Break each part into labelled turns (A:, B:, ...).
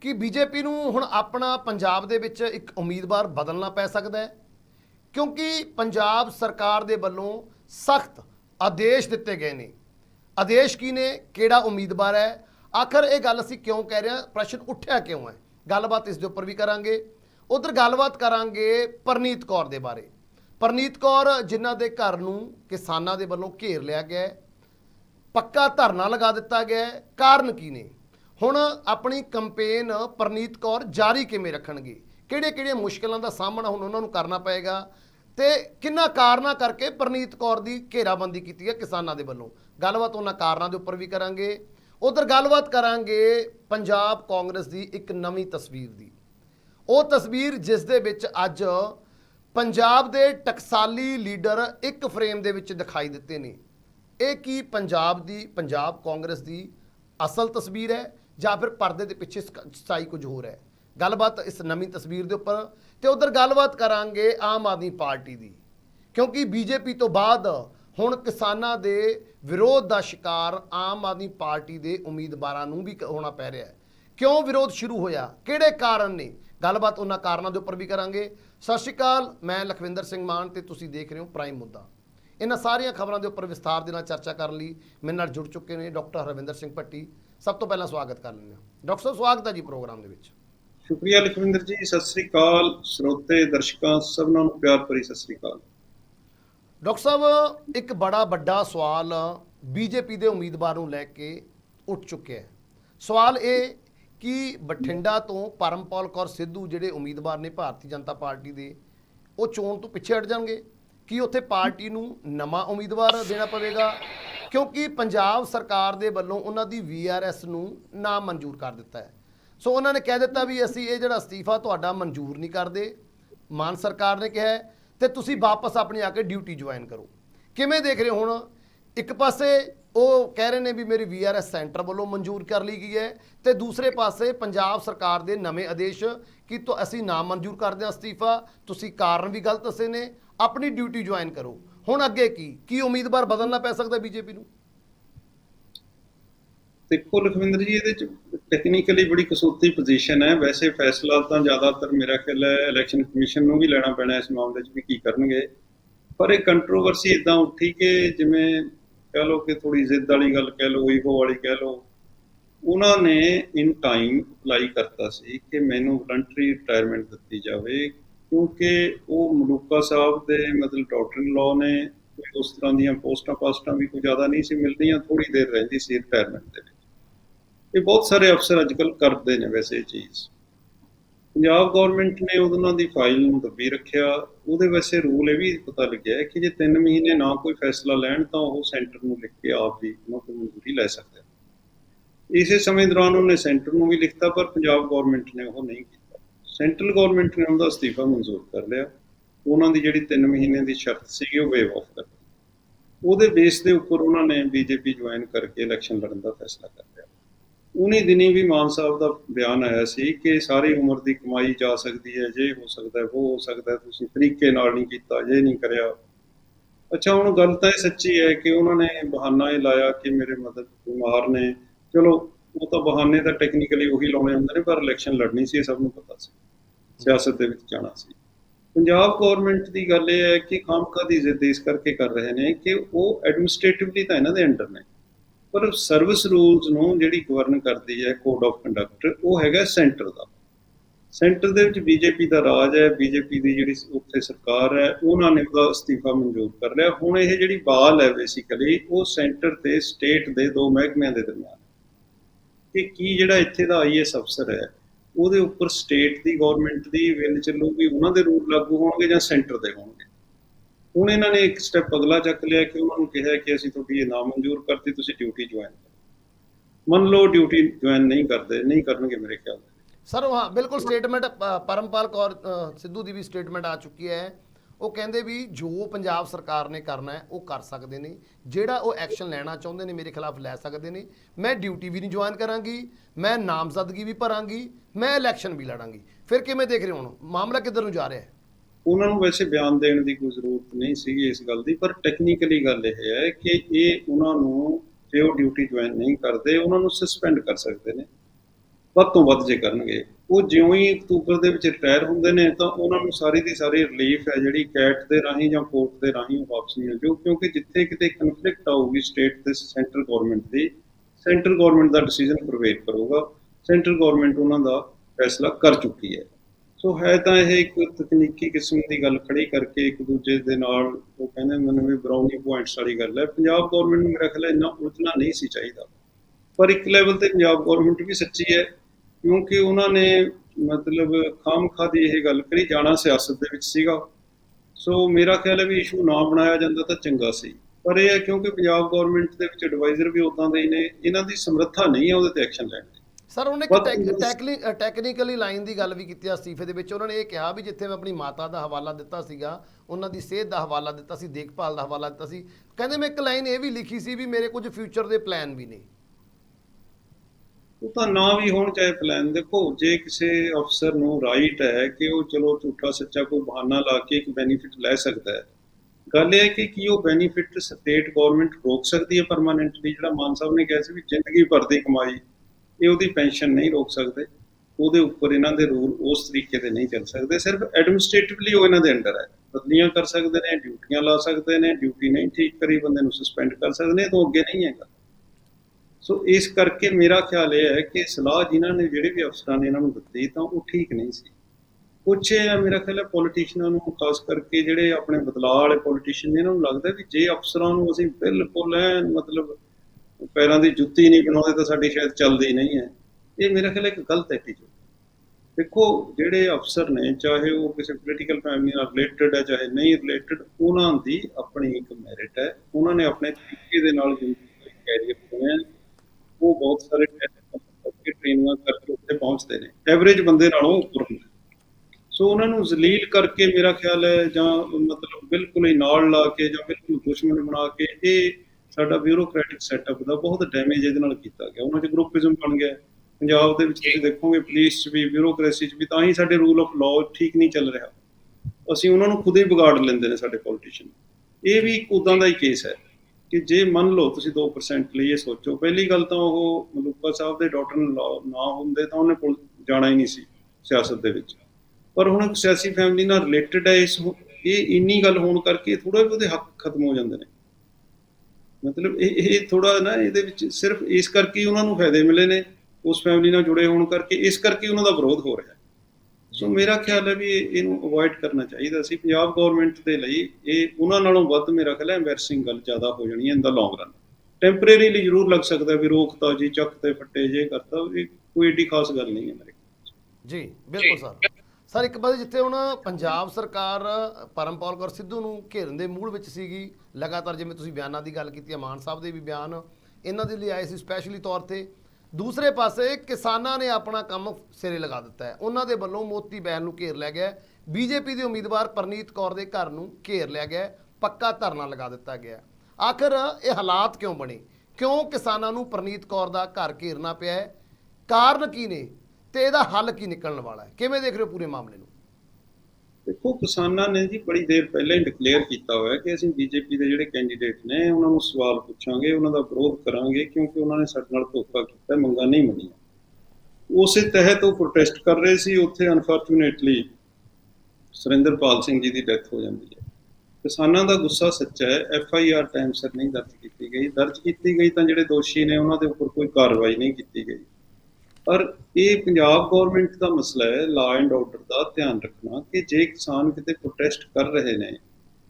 A: ਕਿ ਬੀਜੇਪੀ ਨੂੰ ਹੁਣ ਆਪਣਾ ਪੰਜਾਬ ਦੇ ਵਿੱਚ ਇੱਕ ਉਮੀਦਵਾਰ ਬਦਲਣਾ ਪੈ ਸਕਦਾ ਹੈ? ਕਿਉਂਕਿ ਪੰਜਾਬ ਸਰਕਾਰ ਦੇ ਵੱਲੋਂ ਸਖਤ ਆਦੇਸ਼ ਦਿੱਤੇ ਗਏ ਨੇ। ਆਦੇਸ਼ ਕੀ ਨੇ? ਕਿਹੜਾ ਉਮੀਦਵਾਰ ਹੈ? ਆਖਰ ਇਹ ਗੱਲ ਅਸੀਂ ਕਿਉਂ ਕਹਿ ਰਹੇ ਹਾਂ? ਪ੍ਰਸ਼ਨ ਉੱਠਿਆ ਕਿਉਂ ਹੈ? ਗੱਲਬਾਤ ਇਸ ਦੇ ਉੱਪਰ ਵੀ ਕਰਾਂਗੇ। ਉਧਰ ਗੱਲਬਾਤ ਕਰਾਂਗੇ ਪਰਨੀਤ ਕੌਰ ਦੇ ਬਾਰੇ। ਪਰਨੀਤ ਕੌਰ, ਜਿਨ੍ਹਾਂ ਦੇ ਘਰ ਨੂੰ ਕਿਸਾਨਾਂ ਦੇ ਵੱਲੋਂ ਘੇਰ ਲਿਆ ਗਿਆ ਪੱਕਾ ਧਰਨਾ ਲਗਾ ਦਿੱਤਾ ਗਿਆ ਕਾਰਨ ਕੀ ਨੇ? ਹੁਣ ਆਪਣੀ ਕੰਪੇਨ ਪਰਨੀਤ ਕੌਰ ਜਾਰੀ ਕਿਵੇਂ ਰੱਖਣਗੇ? ਕਿਹੜੇ ਕਿਹੜੇ ਮੁਸ਼ਕਲਾਂ ਦਾ ਸਾਹਮਣਾ ਹੁਣ ਉਹਨਾਂ ਨੂੰ ਕਰਨਾ ਪਏਗਾ? ਤੇ ਕਿੰਨਾ ਕਾਰਨਾਂ ਕਰਕੇ ਪਰਨੀਤ ਕੌਰ ਦੀ ਘੇਰਾਬੰਦੀ ਕੀਤੀ ਹੈ ਕਿਸਾਨਾਂ ਦੇ ਵੱਲੋਂ? ਗੱਲਬਾਤ ਉਹਨਾਂ ਕਾਰਨਾਂ ਦੇ ਉੱਪਰ ਵੀ ਕਰਾਂਗੇ। ਉਧਰ ਗੱਲਬਾਤ ਕਰਾਂਗੇ ਪੰਜਾਬ ਕਾਂਗਰਸ ਦੀ ਇੱਕ ਨਵੀਂ ਤਸਵੀਰ ਦੀ। ਉਹ ਤਸਵੀਰ ਜਿਸ ਦੇ ਵਿੱਚ ਅੱਜ ਪੰਜਾਬ ਦੇ ਟਕਸਾਲੀ ਲੀਡਰ ਇੱਕ ਫਰੇਮ ਦੇ ਵਿੱਚ ਦਿਖਾਈ ਦਿੱਤੇ ਨੇ। ਇਹ ਕੀ ਪੰਜਾਬ ਦੀ, ਪੰਜਾਬ ਕਾਂਗਰਸ ਦੀ ਅਸਲ ਤਸਵੀਰ ਹੈ? ਜਾਂ ਫਿਰ ਪਰਦੇ ਦੇ ਪਿੱਛੇ ਸਚਾਈ ਕੁਝ ਹੋਰ ਹੈ। ਗੱਲਬਾਤ ਇਸ ਨਵੀਂ ਤਸਵੀਰ ਦੇ ਉੱਪਰ ਤੇ ਉਧਰ ਗੱਲਬਾਤ ਕਰਾਂਗੇ ਆਮ ਆਦਮੀ ਪਾਰਟੀ ਦੀ। ਕਿਉਂਕਿ ਬੀਜੇਪੀ ਤੋਂ ਬਾਅਦ ਹੁਣ ਕਿਸਾਨਾਂ ਦੇ ਵਿਰੋਧ ਦਾ ਸ਼ਿਕਾਰ ਆਮ ਆਦਮੀ ਪਾਰਟੀ ਦੇ ਉਮੀਦਵਾਰਾਂ ਨੂੰ ਵੀ ਹੋਣਾ ਪੈ ਰਿਹਾ ਹੈ। ਕਿਉਂ ਵਿਰੋਧ ਸ਼ੁਰੂ ਹੋਇਆ? ਕਿਹੜੇ ਕਾਰਨ ਨੇ? ਗੱਲਬਾਤ ਉਹਨਾਂ ਕਾਰਨਾਂ ਦੇ ਉੱਪਰ ਵੀ ਕਰਾਂਗੇ। ਸਤਿ ਸ਼੍ਰੀ ਅਕਾਲ, ਮੈਂ ਲਖਵਿੰਦਰ ਸਿੰਘ ਮਾਨ ਤੇ ਤੁਸੀਂ ਦੇਖ ਰਹੇ ਹੋ ਪ੍ਰਾਈਮ ਮੁੱਦਾ। ਇਹਨਾਂ ਸਾਰੀਆਂ ਖਬਰਾਂ ਦੇ ਉੱਪਰ ਵਿਸਥਾਰ ਦੇ ਨਾਲ ਚਰਚਾ ਕਰਨ ਲਈ ਮੇਰੇ ਨਾਲ ਜੁੜ ਚੁੱਕੇ ਨੇ ਡਾਕਟਰ ਹਰਵਿੰਦਰ ਸਿੰਘ ਭੱਟੀ। ਸਭ ਤੋਂ ਪਹਿਲਾਂ ਸਵਾਗਤ ਕਰ ਲੈਂਦੇ ਹਾਂ। ਡਾਕਟਰ ਸਾਹਿਬ ਸਵਾਗਤ ਹੈ ਜੀ ਪ੍ਰੋਗਰਾਮ ਦੇ ਵਿੱਚ।
B: ਸ਼ੁਕਰੀਆ ਲਖਵਿੰਦਰ ਜੀ ਸਤਿ ਸ੍ਰੀ ਅਕਾਲ। ਸਰੋਤੇ ਦਰਸ਼ਕਾਂ ਸਭਨਾਂ ਨੂੰ ਪਿਆਰ ਭਰੀ ਸਤਿ ਸ੍ਰੀ ਅਕਾਲ।
A: ਡਾਕਟਰ ਸਾਹਿਬ ਇੱਕ ਬੜਾ ਵੱਡਾ ਸਵਾਲ ਬੀਜੇਪੀ ਦੇ ਉਮੀਦਵਾਰ ਨੂੰ ਲੈ ਕੇ ਉੱਠ ਚੁੱਕਿਆ ਹੈ। ਸਵਾਲ ਇਹ ਕਿ ਬਠਿੰਡਾ ਤੋਂ ਪਰਮਪਾਲ ਕੌਰ ਸਿੱਧੂ ਜਿਹੜੇ ਉਮੀਦਵਾਰ ਨੇ ਭਾਰਤੀ ਜਨਤਾ ਪਾਰਟੀ ਦੇ ਉਹ ਚੋਣ ਤੋਂ ਪਿੱਛੇ ਹਟ ਜਾਣਗੇ? ਕੀ ਉੱਥੇ ਪਾਰਟੀ ਨੂੰ ਨਵਾਂ ਉਮੀਦਵਾਰ ਦੇਣਾ ਪਵੇਗਾ? ਕਿਉਂਕਿ ਪੰਜਾਬ ਸਰਕਾਰ ਦੇ ਵੱਲੋਂ ਉਹਨਾਂ ਦੀ ਵੀਆਰਐਸ ਨੂੰ ਨਾ ਮਨਜ਼ੂਰ ਕਰ ਦਿੱਤਾ ਹੈ। ਸੋ ਉਹਨਾਂ ਨੇ ਕਹਿ ਦਿੱਤਾ ਵੀ ਅਸੀਂ ਇਹ ਜਿਹੜਾ ਅਸਤੀਫਾ ਤੁਹਾਡਾ ਮਨਜ਼ੂਰ ਨਹੀਂ ਕਰਦੇ। ਮਾਨ ਸਰਕਾਰ ਨੇ ਕਿਹਾ ਹੈ ਤੇ ਤੁਸੀਂ ਵਾਪਸ ਆਪਣੀ ਆ ਕੇ ਡਿਊਟੀ ਜੁਆਇਨ ਕਰੋ। ਕਿਵੇਂ ਦੇਖ ਰਹੇ ਹੋ ਹੁਣ? ਇੱਕ ਪਾਸੇ ਉਹ ਕਹਿ ਰਹੇ ਨੇ ਵੀ ਮੇਰੀ ਵੀਆਰਐਸ ਸੈਂਟਰ ਵੱਲੋਂ ਮਨਜ਼ੂਰ ਕਰ ਲਈ ਗਈ ਹੈ ਤੇ ਦੂਸਰੇ ਪਾਸੇ ਪੰਜਾਬ ਸਰਕਾਰ ਦੇ ਨਵੇਂ ਆਦੇਸ਼ ਕਿ ਤੋਂ ਅਸੀਂ ਨਾ ਮਨਜ਼ੂਰ ਕਰਦੇ ਹਾਂ ਅਸਤੀਫਾ, ਤੁਸੀਂ ਕਾਰਨ ਵੀ ਗਲਤ ਦੱਸੇ ਨੇ, ਆਪਣੀ ਡਿਊਟੀ ਜੁਆਇਨ ਕਰੋ। ਹੁਣ ਅੱਗੇ ਕੀ? ਕੀ ਉਮੀਦਵਾਰ ਬਦਲਣਾ ਪੈ ਸਕਦਾ ਬੀਜੇਪੀ ਨੂੰ?
B: ਦੇਖੋ ਲਖਵਿੰਦਰ ਜੀ, ਇਹਦੇ ਚ ਟੈਕਨੀਕਲੀ ਬੜੀ ਕਸੂਤੀ ਪੋਜੀਸ਼ਨ ਹੈ। ਵੈਸੇ ਫੈਸਲਾ ਤਾਂ ਜ਼ਿਆਦਾਤਰ ਮੇਰਾ ਖਿਆਲ ਹੈ ਇਲੈਕਸ਼ਨ ਕਮਿਸ਼ਨ ਨੂੰ ਵੀ ਲੈਣਾ ਪੈਣਾ ਇਸ ਮਾਮਲੇ 'ਚ ਵੀ ਕੀ ਕਰਨਗੇ। ਪਰ ਇਹ ਕੰਟਰੋਵਰਸੀ ਇਦਾਂ ਉੱਠੀ ਕਿ ਜਿਵੇਂ ਕਹ ਲਓ ਕਿ ਥੋੜੀ ਜ਼ਿੱਦ ਵਾਲੀ ਗੱਲ ਕਹਿ ਲਓ, ਈਗੋ ਵਾਲੀ ਕਹਿ ਲਓ, ਉਹਨਾਂ ਨੇ ਇਨ ਟਾਈਮ ਅਪਲਾਈ ਕਰਤਾ ਸੀ ਕਿ ਮੈਨੂੰ ਵਲੰਟਰੀ ਰਿਟਾਇਰਮੈਂਟ ਦਿੱਤੀ ਜਾਵੇ। ਕਿਉਂਕਿ ਉਹ ਮਲੂਕਾ ਸਾਹਿਬ ਦੇ ਮਤਲਬ ਡਾਕਟਰ ਇਨ ਲਾਅ ਨੇ ਉਸ ਤਰ੍ਹਾਂ ਦੀਆਂ ਪੋਸਟਾਂ ਪਾਸਟਾਂ ਵੀ ਕੋਈ ਜ਼ਿਆਦਾ ਨਹੀਂ ਸੀ ਮਿਲਦੀਆਂ ਥੋੜੀ ਦੇਰ ਰਹਿੰਦੀ ਸੀ ਰਿਟਾਇਰਮੈਂਟ ਦੇ ਵਿੱਚ। ਇਹ ਬਹੁਤ ਸਾਰੇ ਅਫਸਰ ਅੱਜਕੱਲ ਕਰਦੇ ਨੇ ਵੈਸੇ ਇਹ ਚੀਜ਼। ਪੰਜਾਬ ਗਵਰਨਮੈਂਟ ਨੇ ਉਹਨਾਂ ਦੀ ਫਾਈਲ ਨੂੰ ਦੱਬੀ ਰੱਖਿਆ। ਉਹਦੇ ਵੈਸੇ ਰੂਲ ਇਹ ਵੀ ਪਤਾ ਲੱਗਿਆ ਕਿ ਜੇ 3 ਮਹੀਨੇ ਨਾ ਕੋਈ ਫੈਸਲਾ ਲੈਣ, ਤਾਂ ਉਹ ਸੈਂਟਰ ਨੂੰ ਲਿਖ ਕੇ ਆਪ ਵੀ ਉਹਨਾਂ ਤੋਂ ਮਨਜ਼ੂਰੀ ਲੈ ਸਕਦੇ ਇਸੇ ਸਮੇਂ ਦੌਰਾਨ ਉਹਨੇ ਸੈਂਟਰ ਨੂੰ ਵੀ ਲਿਖਤਾ, ਪਰ ਪੰਜਾਬ ਗਵਰਨਮੈਂਟ ਨੇ ਉਹ ਨਹੀਂ ਕੀਤਾ। ਸੈਂਟਰਲ ਗਵਰਨਮੈਂਟ ਨੇ ਉਹਦਾ ਅਸਤੀਫਾ ਮਨਜ਼ੂਰ ਕਰ ਲਿਆ। ਉਹਨਾਂ ਦੀ ਜਿਹੜੀ 3 ਮਹੀਨੇ ਦੀ ਸ਼ਰਤ ਸੀਗੀ, ਉਹ ਵੇਵ ਆਫ ਕਰ ਉਹਦੇ ਬੇਸ ਦੇ ਉੱਪਰ ਉਹਨਾਂ ਨੇ ਬੀਜੇਪੀ ਜੁਆਇਨ ਕਰਕੇ ਇਲੈਕਸ਼ਨ ਲੜਨ ਦਾ ਫੈਸਲਾ ਕਰ ਲਿਆ। ਉਨੀ ਦਿਨੀ ਵੀ ਮਾਨ ਸਾਹਿਬ ਦਾ ਬਿਆਨ ਆਇਆ ਸੀ ਕਿ ਸਾਰੀ ਉਮਰ ਦੀ ਕਮਾਈ ਜਾ ਸਕਦੀ ਹੈ, ਜੇ ਹੋ ਸਕਦਾ ਹੈ, ਉਹ ਹੋ ਸਕਦਾ ਤੁਸੀਂ ਤਰੀਕੇ ਨਾਲ ਨਹੀਂ ਕੀਤਾ, ਜੇ ਨਹੀਂ ਕਰਿਆ। ਅੱਛਾ, ਹੁਣ ਗੱਲ ਤਾਂ ਇਹ ਸੱਚੀ ਹੈ ਕਿ ਉਹਨਾਂ ਨੇ ਬਹਾਨਾ ਇਹ ਲਾਇਆ ਕਿ ਮੇਰੇ ਮਦਰ ਬਿਮਾਰ ਨੇ, ਚਲੋ, ਉਹ ਤਾਂ ਬਹਾਨੇ ਤਾਂ ਟੈਕਨੀਕਲੀ ਉਹੀ ਲਾਉਣੇ ਹੁੰਦੇ ਨੇ, ਪਰ ਇਲੈਕਸ਼ਨ ਲੜਨੀ ਸੀ, ਇਹ ਸਭ ਨੂੰ ਪਤਾ ਸੀ। ਸਿਆਸਤ ਦੇ ਵਿੱਚ ਜਾਣਾ ਸੀ। ਪੰਜਾਬ ਗਵਰਨਮੈਂਟ ਦੀ ਗੱਲ ਇਹ ਹੈ ਕਿ ਖਾਮਖਾ ਦੀ ਜ਼ਿੱਦ ਇਸ ਕਰਕੇ ਕਰ ਰਹੇ ਨੇ ਕਿ ਉਹ ਐਡਮਿਨਿਸਟ੍ਰੇਟਿਵਲੀ ਤਾਂ ਇਹਨਾਂ ਦੇ ਅੰਡਰ ਨੇ, ਪਰ ਸਰਵਿਸ ਰੂਲਸ ਨੂੰ ਜਿਹੜੀ ਗਵਰਨ ਕਰਦੀ ਹੈ ਕੋਡ ਆਫ ਕੰਡਕਟ ਉਹ ਹੈਗਾ ਸੈਂਟਰ ਦਾ। ਸੈਂਟਰ ਦੇ ਵਿੱਚ ਬੀਜੇਪੀ ਦਾ ਰਾਜ ਹੈ ਬੀਜੇਪੀ ਦੀ ਜਿਹੜੀ ਉੱਥੇ ਸਰਕਾਰ ਹੈ, ਉਹਨਾਂ ਨੇ ਉਹਦਾ ਅਸਤੀਫਾ ਮਨਜ਼ੂਰ ਕਰ ਲਿਆ। ਹੁਣ ਇਹ ਜਿਹੜੀ ਬਾਲ ਹੈ ਬੇਸਿਕਲੀ ਉਹ ਸੈਂਟਰ ਤੇ ਸਟੇਟ ਦੇ ਦੋ ਮਹਿਕਮਿਆਂ ਦੇ ਦਰਮਿਆਨ। ਕਿ ਕੀ ਜਿਹੜਾ ਇੱਥੇ ਦਾ ਆਈਐਸ ਅਫਸਰ ਹੈ ਉਹਦੇ ਉੱਪਰ ਸਟੇਟ ਦੀ ਗਵਰਨਮੈਂਟ ਦੀ ਵਿਲ ਚੱਲੂਗੀ, ਉਹਨਾਂ ਦੇ ਰੂਲ ਲਾਗੂ ਹੋਣਗੇ ਜਾਂ ਸੈਂਟਰ ਦੇ ਹੋਣਗੇ। ਹੁਣ ਇਹਨਾਂ ਨੇ ਇੱਕ ਸਟੈਪ ਅਗਲਾ ਚੱਕ ਲਿਆ ਕਿ ਉਹਨਾਂ ਨੂੰ ਕਿਹਾ ਕਿ ਅਸੀਂ ਤੁਹਾਡੀ ਇਹ ਨਾਮਨਜ਼ੂਰ ਕਰਤੀ, ਤੁਸੀਂ ਡਿਊਟੀ ਜੁਆਇਨ ਕਰੋ। ਮੰਨ ਲਓ ਡਿਊਟੀ ਜੁਆਇਨ ਨਹੀਂ ਕਰਦੇ, ਨਹੀਂ ਕਰਨਗੇ ਮੇਰੇ ਖਿਆਲ
A: ਸਰ ਹਾਂ, ਬਿਲਕੁਲ ਸਟੇਟਮੈਂਟ ਪਰਮਪਾਲ ਕੌਰ ਸਿੱਧੂ ਦੀ ਵੀ ਸਟੇਟਮੈਂਟ ਆ ਚੁੱਕੀ ਹੈ। ਉਹ ਕਹਿੰਦੇ ਵੀ ਜੋ ਪੰਜਾਬ ਸਰਕਾਰ ਨੇ ਕਰਨਾ ਹੈ, ਉਹ ਕਰ ਸਕਦੇ ਨੇ। ਜਿਹੜਾ ਉਹ ਐਕਸ਼ਨ ਲੈਣਾ ਚਾਹੁੰਦੇ ਨੇ, ਮੇਰੇ ਖਿਲਾਫ ਲੈ ਸਕਦੇ ਨੇ। ਮੈਂ ਡਿਊਟੀ ਵੀ ਨਹੀਂ ਜੁਆਇਨ ਕਰਾਂਗੀ, ਮੈਂ ਨਾਮਜ਼ਦਗੀ ਵੀ ਭਰਾਂਗੀ, ਮੈਂ ਇਲੈਕਸ਼ਨ ਵੀ ਲੜਾਂਗੀ। ਫਿਰ ਕਿਵੇਂ ਦੇਖ ਰਹੇ ਹੋ ਮਾਮਲਾ ਕਿੱਧਰ ਨੂੰ ਜਾ ਰਿਹਾ ਹੈ?
B: ਉਹਨਾਂ ਨੂੰ ਵੈਸੇ ਬਿਆਨ ਦੇਣ ਦੀ ਕੋਈ ਜ਼ਰੂਰਤ ਨਹੀਂ ਸੀਗੀ ਇਸ ਗੱਲ ਦੀ, ਪਰ ਟੈਕਨੀਕਲੀ ਗੱਲ ਇਹ ਹੈ ਕਿ ਇਹ ਉਹਨਾਂ ਨੂੰ, ਜੇ ਉਹ ਡਿਊਟੀ ਜੁਆਇਨ ਨਹੀਂ ਕਰਦੇ, ਉਹਨਾਂ ਨੂੰ ਸਸਪੈਂਡ ਕਰ ਸਕਦੇ ਨੇ। ਵੱਧ ਤੋਂ ਵੱਧ ਜੇ ਕਰਨਗੇ। ਉਹ ਜਿਉਂ ਹੀ ਅਕਤੂਬਰ ਦੇ ਵਿੱਚ ਰਿਟਾਇਰ ਹੁੰਦੇ ਨੇ, ਤਾਂ ਉਹਨਾਂ ਨੂੰ ਸਾਰੀ ਦੀ ਸਾਰੀ ਰਿਲੀਫ ਹੈ ਜਿਹੜੀ ਕੈਟ ਦੇ ਰਾਹੀਂ ਜਾਂ ਕੋਰਟ ਦੇ ਰਾਹੀਂ ਉਹ ਵਾਪਸ ਨਹੀਂ ਕਿਉਂਕਿ ਜਿੱਥੇ ਕਿਤੇ ਕਨਫਲਿਕਟ ਆਊਗੀ ਸਟੇਟ ਤੇ ਸੈਂਟਰ ਗਵਰਨਮੈਂਟ ਦੀ ਸੈਂਟਰ ਗਵਰਨਮੈਂਟ ਦਾ ਡਿਸੀਜਨ ਪ੍ਰਵੇਲ ਕਰੂਗਾ ਸੈਂਟਰ ਗਵਰਨਮੈਂਟ ਉਹਨਾਂ ਦਾ ਫੈਸਲਾ ਕਰ ਚੁੱਕੀ ਹੈ। ਸੋ ਹੈ ਤਾਂ ਇਹ ਇੱਕ ਤਕਨੀਕੀ ਕਿਸਮ ਦੀ ਗੱਲ ਖੜੀ ਕਰਕੇ ਇੱਕ ਦੂਜੇ ਦੇ ਨਾਲ ਉਹ ਕਹਿੰਦੇ ਮੈਨੂੰ ਵੀ ਬਰਾਊਨੀ ਪੁਆਇੰਟਸ ਵਾਲੀ ਗੱਲ ਹੈ। ਪੰਜਾਬ ਗਵਰਨਮੈਂਟ ਨੂੰ ਮੇਰਾ ਖਿਆਲ ਇੰਨਾ ਉਲਝਣਾ ਨਹੀਂ ਸੀ ਚਾਹੀਦਾ। ਪਰ ਇੱਕ ਲੈਵਲ ਤੇ ਪੰਜਾਬ ਗਵਰਨਮੈਂਟ ਵੀ ਸੱਚੀ ਹੈ ਕਿਉਂਕਿ ਉਹਨਾਂ ਨੇ ਮਤਲਬ ਖਾਮਖਾ ਦੀ ਇਹ ਗੱਲ ਕਰੀ ਜਾਣਾ ਸਿਆਸਤ ਦੇ ਵਿੱਚ ਸੀਗਾ। ਸੋ ਮੇਰਾ ਖਿਆਲ ਹੈ ਵੀ ਇਸ਼ੂ ਨਾ ਬਣਾਇਆ ਜਾਂਦਾ ਤਾਂ ਚੰਗਾ ਸੀ। ਪਰ ਇਹ ਹੈ ਕਿਉਂਕਿ ਪੰਜਾਬ ਗਵਰਨਮੈਂਟ ਦੇ ਵਿੱਚ ਐਡਵਾਈਜ਼ਰ ਵੀ ਉਦਾਂ ਦੇ ਹੀ ਨੇ ਇਹਨਾਂ ਦੀ ਸਮਰੱਥਾ ਨਹੀਂ ਹੈ ਉਹਦੇ ਤੇ ਐਕਸ਼ਨ ਲੈਣ ਦੀ।
A: ਸਰ ਉਹਨੇ
B: But
A: ਇੱਕ
B: this-
A: ਟੈਕਨੀ ਟੈਕਨੀਕਲੀ ਲਾਈਨ ਦੀ ਗੱਲ ਵੀ ਕੀਤੀ ਅਸਤੀਫੇ ਦੇ ਵਿੱਚ। ਉਹਨਾਂ ਨੇ ਇਹ ਕਿਹਾ ਵੀ ਜਿੱਥੇ ਮੈਂ ਆਪਣੀ ਮਾਤਾ ਦਾ ਹਵਾਲਾ ਦਿੱਤਾ ਸੀਗਾ ਉਹਨਾਂ ਦੀ ਸਿਹਤ ਦਾ ਹਵਾਲਾ ਦਿੱਤਾ ਸੀ ਦੇਖਭਾਲ ਦਾ ਹਵਾਲਾ ਦਿੱਤਾ ਸੀ। ਕਹਿੰਦੇ ਮੈਂ ਇੱਕ ਲਾਈਨ ਇਹ ਵੀ ਲਿਖੀ ਸੀ ਵੀ ਮੇਰੇ ਕੁਝ ਫਿਊਚਰ ਦੇ ਪਲਾਨ ਵੀ ਨੇ।
B: ਉਹ ਤਾਂ ਨਾ ਵੀ ਹੋਣ ਚਾਹੇ ਪਲਾਨ ਦੇਖੋ, ਜੇ ਕਿਸੇ ਅਫਸਰ ਨੂੰ ਰਾਈਟ ਹੈ ਕਿ ਉਹ ਚਲੋ ਝੂਠਾ ਸੱਚਾ ਕੋਈ ਬਹਾਨਾ ਲਾ ਕੇ ਇੱਕ ਬੈਨੀਫਿਟ ਲੈ ਸਕਦਾ ਹੈ। ਗੱਲ ਇਹ ਹੈ ਕਿ ਕੀ ਉਹ ਬੈਨੀਫਿਟ ਸਟੇਟ ਗਵਰਨਮੈਂਟ ਰੋਕ ਸਕਦੀ ਹੈ ਪਰਮਾਨੈਂਟਲੀ ਜਿਹੜਾ ਮਾਨ ਸਾਹਿਬ ਨੇ ਕਿਹਾ ਸੀ ਵੀ ਜ਼ਿੰਦਗੀ ਭਰ ਦੀ ਕਮਾਈ, ਇਹ ਉਹਦੀ ਪੈਨਸ਼ਨ ਨਹੀਂ ਰੋਕ ਸਕਦੇ। ਉਹਦੇ ਉੱਪਰ ਇਹਨਾਂ ਦੇ ਰੂਲ ਉਸ ਤਰੀਕੇ ਦੇ ਨਹੀਂ ਚੱਲ ਸਕਦੇ। ਸਿਰਫ ਐਡਮਿਨਿਸਟ੍ਰੇਟਿਵਲੀ ਉਹ ਇਹਨਾਂ ਦੇ ਅੰਡਰ ਹੈ। ਬਦਲੀਆਂ ਕਰ ਸਕਦੇ ਨੇ ਡਿਊਟੀਆਂ ਲਾ ਸਕਦੇ ਨੇ ਡਿਊਟੀ ਨਹੀਂ ਠੀਕ ਕਰੀ, ਬੰਦੇ ਨੂੰ ਸਸਪੈਂਡ ਕਰ ਸਕਦੇ ਨੇ, ਇਹ ਤੋਂ ਅੱਗੇ ਨਹੀਂ ਹੈਗਾ। ਸੋ ਇਸ ਕਰਕੇ ਮੇਰਾ ਖਿਆਲ ਇਹ ਹੈ ਕਿ ਸਲਾਹ ਜਿਨ੍ਹਾਂ ਨੇ ਜਿਹੜੇ ਵੀ ਅਫਸਰਾਂ ਨੇ ਇਹਨਾਂ ਨੂੰ ਦਿੱਤੀ ਤਾਂ ਉਹ ਠੀਕ ਨਹੀਂ ਸੀ। ਕੁਛ ਇਹ ਹੈ ਮੇਰਾ ਖਿਆਲ ਹੈ ਪੋਲੀਟੀਸ਼ੀਅਨਾਂ ਨੂੰ, ਖਾਸ ਕਰਕੇ ਜਿਹੜੇ ਆਪਣੇ ਬਦਲਾਅ ਵਾਲੇ ਪੋਲੀਟੀਸ਼ੀਅਨ ਨੇ, ਇਹਨਾਂ ਨੂੰ ਲੱਗਦਾ ਵੀ ਜੇ ਅਫਸਰਾਂ ਨੂੰ ਅਸੀਂ ਬਿਲਕੁਲ ਐਨ ਮਤਲਬ ਪੈਰਾਂ ਦੀ ਜੁੱਤੀ ਨਹੀਂ ਬਣਾਉਂਦੇ ਤਾਂ ਸਾਡੀ ਸ਼ਾਇਦ ਚੱਲਦੀ ਨਹੀਂ ਹੈ। ਇਹ ਮੇਰਾ ਖਿਆਲ ਇੱਕ ਗਲਤ ਐਟੀਟਿਊਡ ਦੇਖੋ, ਜਿਹੜੇ ਅਫਸਰ ਨੇ, ਚਾਹੇ ਉਹ ਕਿਸੇ ਪੋਲੀਟੀਕਲ ਫੈਮਿਲੀ ਨਾਲ ਰਿਲੇਟਡ ਹੈ, ਚਾਹੇ ਨਹੀਂ ਰਿਲੇਟਡ ਉਹਨਾਂ ਦੀ ਆਪਣੀ ਇੱਕ ਮੈਰਿਟ ਹੈ। ਉਹਨਾਂ ਨੇ ਆਪਣੇ ਤਰੀਕੇ ਦੇ ਨਾਲ ਜ਼ਿੰਦਗੀ ਕੈਰੀਅਰ ਬਣਾਇਆ ਉਹ ਬਹੁਤ ਸਾਰੇ ਟੈਸਟ ਕਰਕੇ ਟ੍ਰੇਨਿੰਗਾਂ ਕਰਕੇ ਉੱਥੇ ਪਹੁੰਚਦੇ ਨੇ ਐਵਰੇਜ ਬੰਦੇ ਨਾਲੋਂ ਉੱਪਰ ਹੁੰਦੇ ਸੋ ਉਹਨਾਂ ਨੂੰ ਜ਼ਲੀਲ ਕਰਕੇ ਮੇਰਾ ਖਿਆਲ ਹੈ ਜਾਂ ਮਤਲਬ ਬਿਲਕੁਲ ਹੀ ਨਾਲ ਲਾ ਕੇ ਜਾਂ ਬਿਲਕੁਲ ਦੁਸ਼ਮਣ ਬਣਾ ਕੇ ਇਹ ਸਾਡਾ ਬਿਊਰੋਕ੍ਰੈਟਿਕ ਸੈਟਅਪ ਦਾ ਬਹੁਤ ਡੈਮੇਜ ਇਹਦੇ ਨਾਲ ਕੀਤਾ ਗਿਆ। ਉਹਨਾਂ 'ਚ ਗਰੁੱਪਿਜ਼ਮ ਬਣ ਗਿਆ। ਪੰਜਾਬ ਦੇ ਵਿੱਚ ਤੁਸੀਂ ਦੇਖੋਗੇ ਪੁਲਿਸ 'ਚ ਵੀ ਬਿਊਰੋਕ੍ਰੇਸੀ 'ਚ ਵੀ ਤਾਂ ਹੀ ਸਾਡੇ ਰੂਲ ਆਫ ਲਾਅ ਠੀਕ ਨਹੀਂ ਚੱਲ ਰਿਹਾ। ਅਸੀਂ ਉਹਨਾਂ ਨੂੰ ਖੁਦ ਹੀ ਵਿਗਾੜ ਲੈਂਦੇ ਨੇ ਸਾਡੇ ਪੋਲੀਟੀਸ਼ੀਅਨ ਇਹ ਵੀ ਇੱਕ ਉਦਾਂ ਦਾ ਹੀ ਕੇਸ ਹੈ ਕਿ ਜੇ ਮੰਨ ਲਓ ਤੁਸੀਂ 2% ਲਈ ਇਹ ਸੋਚੋ। ਪਹਿਲੀ ਗੱਲ ਤਾਂ ਉਹ ਮਲੂਕਾ ਸਾਹਿਬ ਦੇ ਡਾਕਟਰ ਨਾ ਹੁੰਦੇ ਤਾਂ ਉਹਨੇ ਜਾਣਾ ਹੀ ਨਹੀਂ ਸੀ ਸਿਆਸਤ ਦੇ ਵਿੱਚ। ਪਰ ਹੁਣ ਇੱਕ ਸਿਆਸੀ ਫੈਮਿਲੀ ਨਾਲ ਰਿਲੇਟਡ ਹੈ ਇਸ ਇਹ ਇੰਨੀ ਗੱਲ ਹੋਣ ਕਰਕੇ ਥੋੜਾ ਵੀ ਉਹਦੇ ਹੱਕ ਖਤਮ ਹੋ ਜਾਂਦੇ ਨੇ। ਮਤਲਬ ਇਹ ਇਹ ਥੋੜਾ ਨਾ ਇਹਦੇ ਵਿੱਚ ਸਿਰਫ ਇਸ ਕਰਕੇ ਉਹਨਾਂ ਨੂੰ ਫਾਇਦੇ ਮਿਲੇ ਨੇ, ਉਸ ਫੈਮਿਲੀ ਨਾਲ ਜੁੜੇ ਹੋਣ ਕਰਕੇ, ਇਸ ਕਰਕੇ ਉਹਨਾਂ ਦਾ ਵਿਰੋਧ ਹੋ ਰਿਹਾ। ਸੋ ਮੇਰਾ ਖਿਆਲ ਹੈ ਵੀ ਇਹਨੂੰ ਅਵੋਇਡ ਕਰਨਾ ਚਾਹੀਦਾ। ਸੀ ਪੰਜਾਬ ਗਵਰਨਮੈਂਟ ਦੇ ਲਈ ਇਹ, ਉਹਨਾਂ ਨਾਲੋਂ ਵੱਧ ਮੇਰਾ ਖਿਆਲ ਹੈ ਐਮਬੈਰਸਿੰਗ ਗੱਲ ਜ਼ਿਆਦਾ ਹੋ ਜਾਣੀ ਹੈ ਇਨ ਦਾ ਲੌਂਗ ਰਨ ਟੈਂਪਰੇਰੀਲੀ ਜ਼ਰੂਰ ਲੱਗ ਸਕਦਾ ਵੀ ਰੋਕਤਾ ਜੀ ਚੱਕ ਤੇ ਫੱਟੇ ਜੇ ਕਰਤਾ, ਇਹ ਕੋਈ ਏਡੀ ਖਾਸ ਗੱਲ ਨਹੀਂ ਹੈ ਮੇਰੇ
A: ਜੀ ਬਿਲਕੁਲ ਸਰ। ਸਰ ਇੱਕ ਪਾਸੇ ਜਿੱਥੇ ਹੁਣ ਪੰਜਾਬ ਸਰਕਾਰ ਪਰਮਪਾਲ ਕੌਰ ਸਿੱਧੂ ਨੂੰ ਘੇਰਨ ਦੇ ਮੂਡ ਵਿੱਚ ਸੀਗੀ ਲਗਾਤਾਰ ਜਿਵੇਂ ਤੁਸੀਂ ਬਿਆਨਾਂ ਦੀ ਗੱਲ ਕੀਤੀ ਹੈ ਮਾਨ ਸਾਹਿਬ ਦੇ ਵੀ ਬਿਆਨ ਇਹਨਾਂ ਦੇ ਲਈ ਆਏ ਸੀ ਸਪੈਸ਼ਲੀ ਤੌਰ ਤੇ। ਦੂਸਰੇ ਪਾਸੇ ਕਿਸਾਨਾਂ ਨੇ ਆਪਣਾ ਕੰਮ ਸਿਰੇ ਲਗਾ ਦਿੱਤਾ ਹੈ। ਉਹਨਾਂ ਦੇ ਵੱਲੋਂ ਮੋਤੀ ਬੈਨ ਨੂੰ ਘੇਰ ਲਿਆ ਗਿਆ ਬੀਜੇਪੀ ਦੇ ਉਮੀਦਵਾਰ ਪਰਨੀਤ ਕੌਰ ਦੇ ਘਰ ਨੂੰ ਘੇਰ ਲਿਆ ਗਿਆ ਪੱਕਾ ਧਰਨਾ ਲਗਾ ਦਿੱਤਾ ਗਿਆ। ਆਖਰ ਇਹ ਹਾਲਾਤ ਕਿਉਂ ਬਣੇ? ਕਿਉਂ ਕਿਸਾਨਾਂ ਨੂੰ ਪਰਨੀਤ ਕੌਰ ਦਾ ਘਰ ਘੇਰਨਾ ਪਿਆ ਹੈ? ਕਾਰਨ ਕੀ ਨੇ? ਤੇ ਇਹਦਾ ਹੱਲ ਕੀ ਨਿਕਲਣ ਵਾਲਾ ਹੈ? ਕਿਵੇਂ ਦੇਖ ਰਹੇ ਹੋ ਪੂਰੇ ਮਾਮਲੇ ਨੂੰ?
B: ਦੇਖੋ, ਕਿਸਾਨਾਂ ਨੇ ਜੀ ਬੜੀ ਦੇਰ ਪਹਿਲਾਂ ਹੀ ਡਿਕਲੇਅਰ ਕੀਤਾ ਹੋਇਆ ਕਿ ਅਸੀਂ ਬੀਜੇਪੀ ਦੇ ਜਿਹੜੇ ਕੈਂਡੀਡੇਟ ਨੇ, ਉਹਨਾਂ ਨੂੰ ਸਵਾਲ ਪੁੱਛਾਂਗੇ, ਉਹਨਾਂ ਦਾ ਵਿਰੋਧ ਕਰਾਂਗੇ, ਕਿਉਂਕਿ ਉਹਨਾਂ ਨੇ ਸਾਡੇ ਨਾਲ ਧੋਖਾ ਕੀਤਾ, ਮੰਗਾਂ ਨਹੀਂ ਮੰਨੀਆਂ। ਉਸੇ ਤਹਿਤ ਉਹ ਪ੍ਰੋਟੈਸਟ ਕਰ ਰਹੇ ਸੀ, ਉੱਥੇ ਅਨਫੋਰਚੂਨੇਟਲੀ ਸੁਰਿੰਦਰਪਾਲ ਸਿੰਘ ਜੀ ਦੀ ਡੈਥ ਹੋ ਜਾਂਦੀ ਹੈ। ਕਿਸਾਨਾਂ ਦਾ ਗੁੱਸਾ ਸੱਚਾ ਹੈ ਐਫ ਆਈ ਆਰ ਟਾਈਮ ਸਿਰ ਨਹੀਂ ਦਰਜ ਕੀਤੀ ਗਈ। ਦਰਜ ਕੀਤੀ ਗਈ ਤਾਂ ਜਿਹੜੇ ਦੋਸ਼ੀ ਨੇ, ਉਹਨਾਂ ਦੇ ਉੱਪਰ ਕੋਈ ਕਾਰਵਾਈ ਨਹੀਂ ਕੀਤੀ ਗਈ। ਪਰ ਇਹ ਪੰਜਾਬ ਗਵਰਨਮੈਂਟ ਦਾ ਮਸਲਾ ਹੈ ਲਾਅ ਐਂਡ ਆਰਡਰ ਦਾ ਧਿਆਨ ਰੱਖਣਾ ਕਿ ਜੇ ਕਿਸਾਨ ਕਿਤੇ ਪ੍ਰੋਟੈਸਟ ਕਰ ਰਹੇ ਨੇ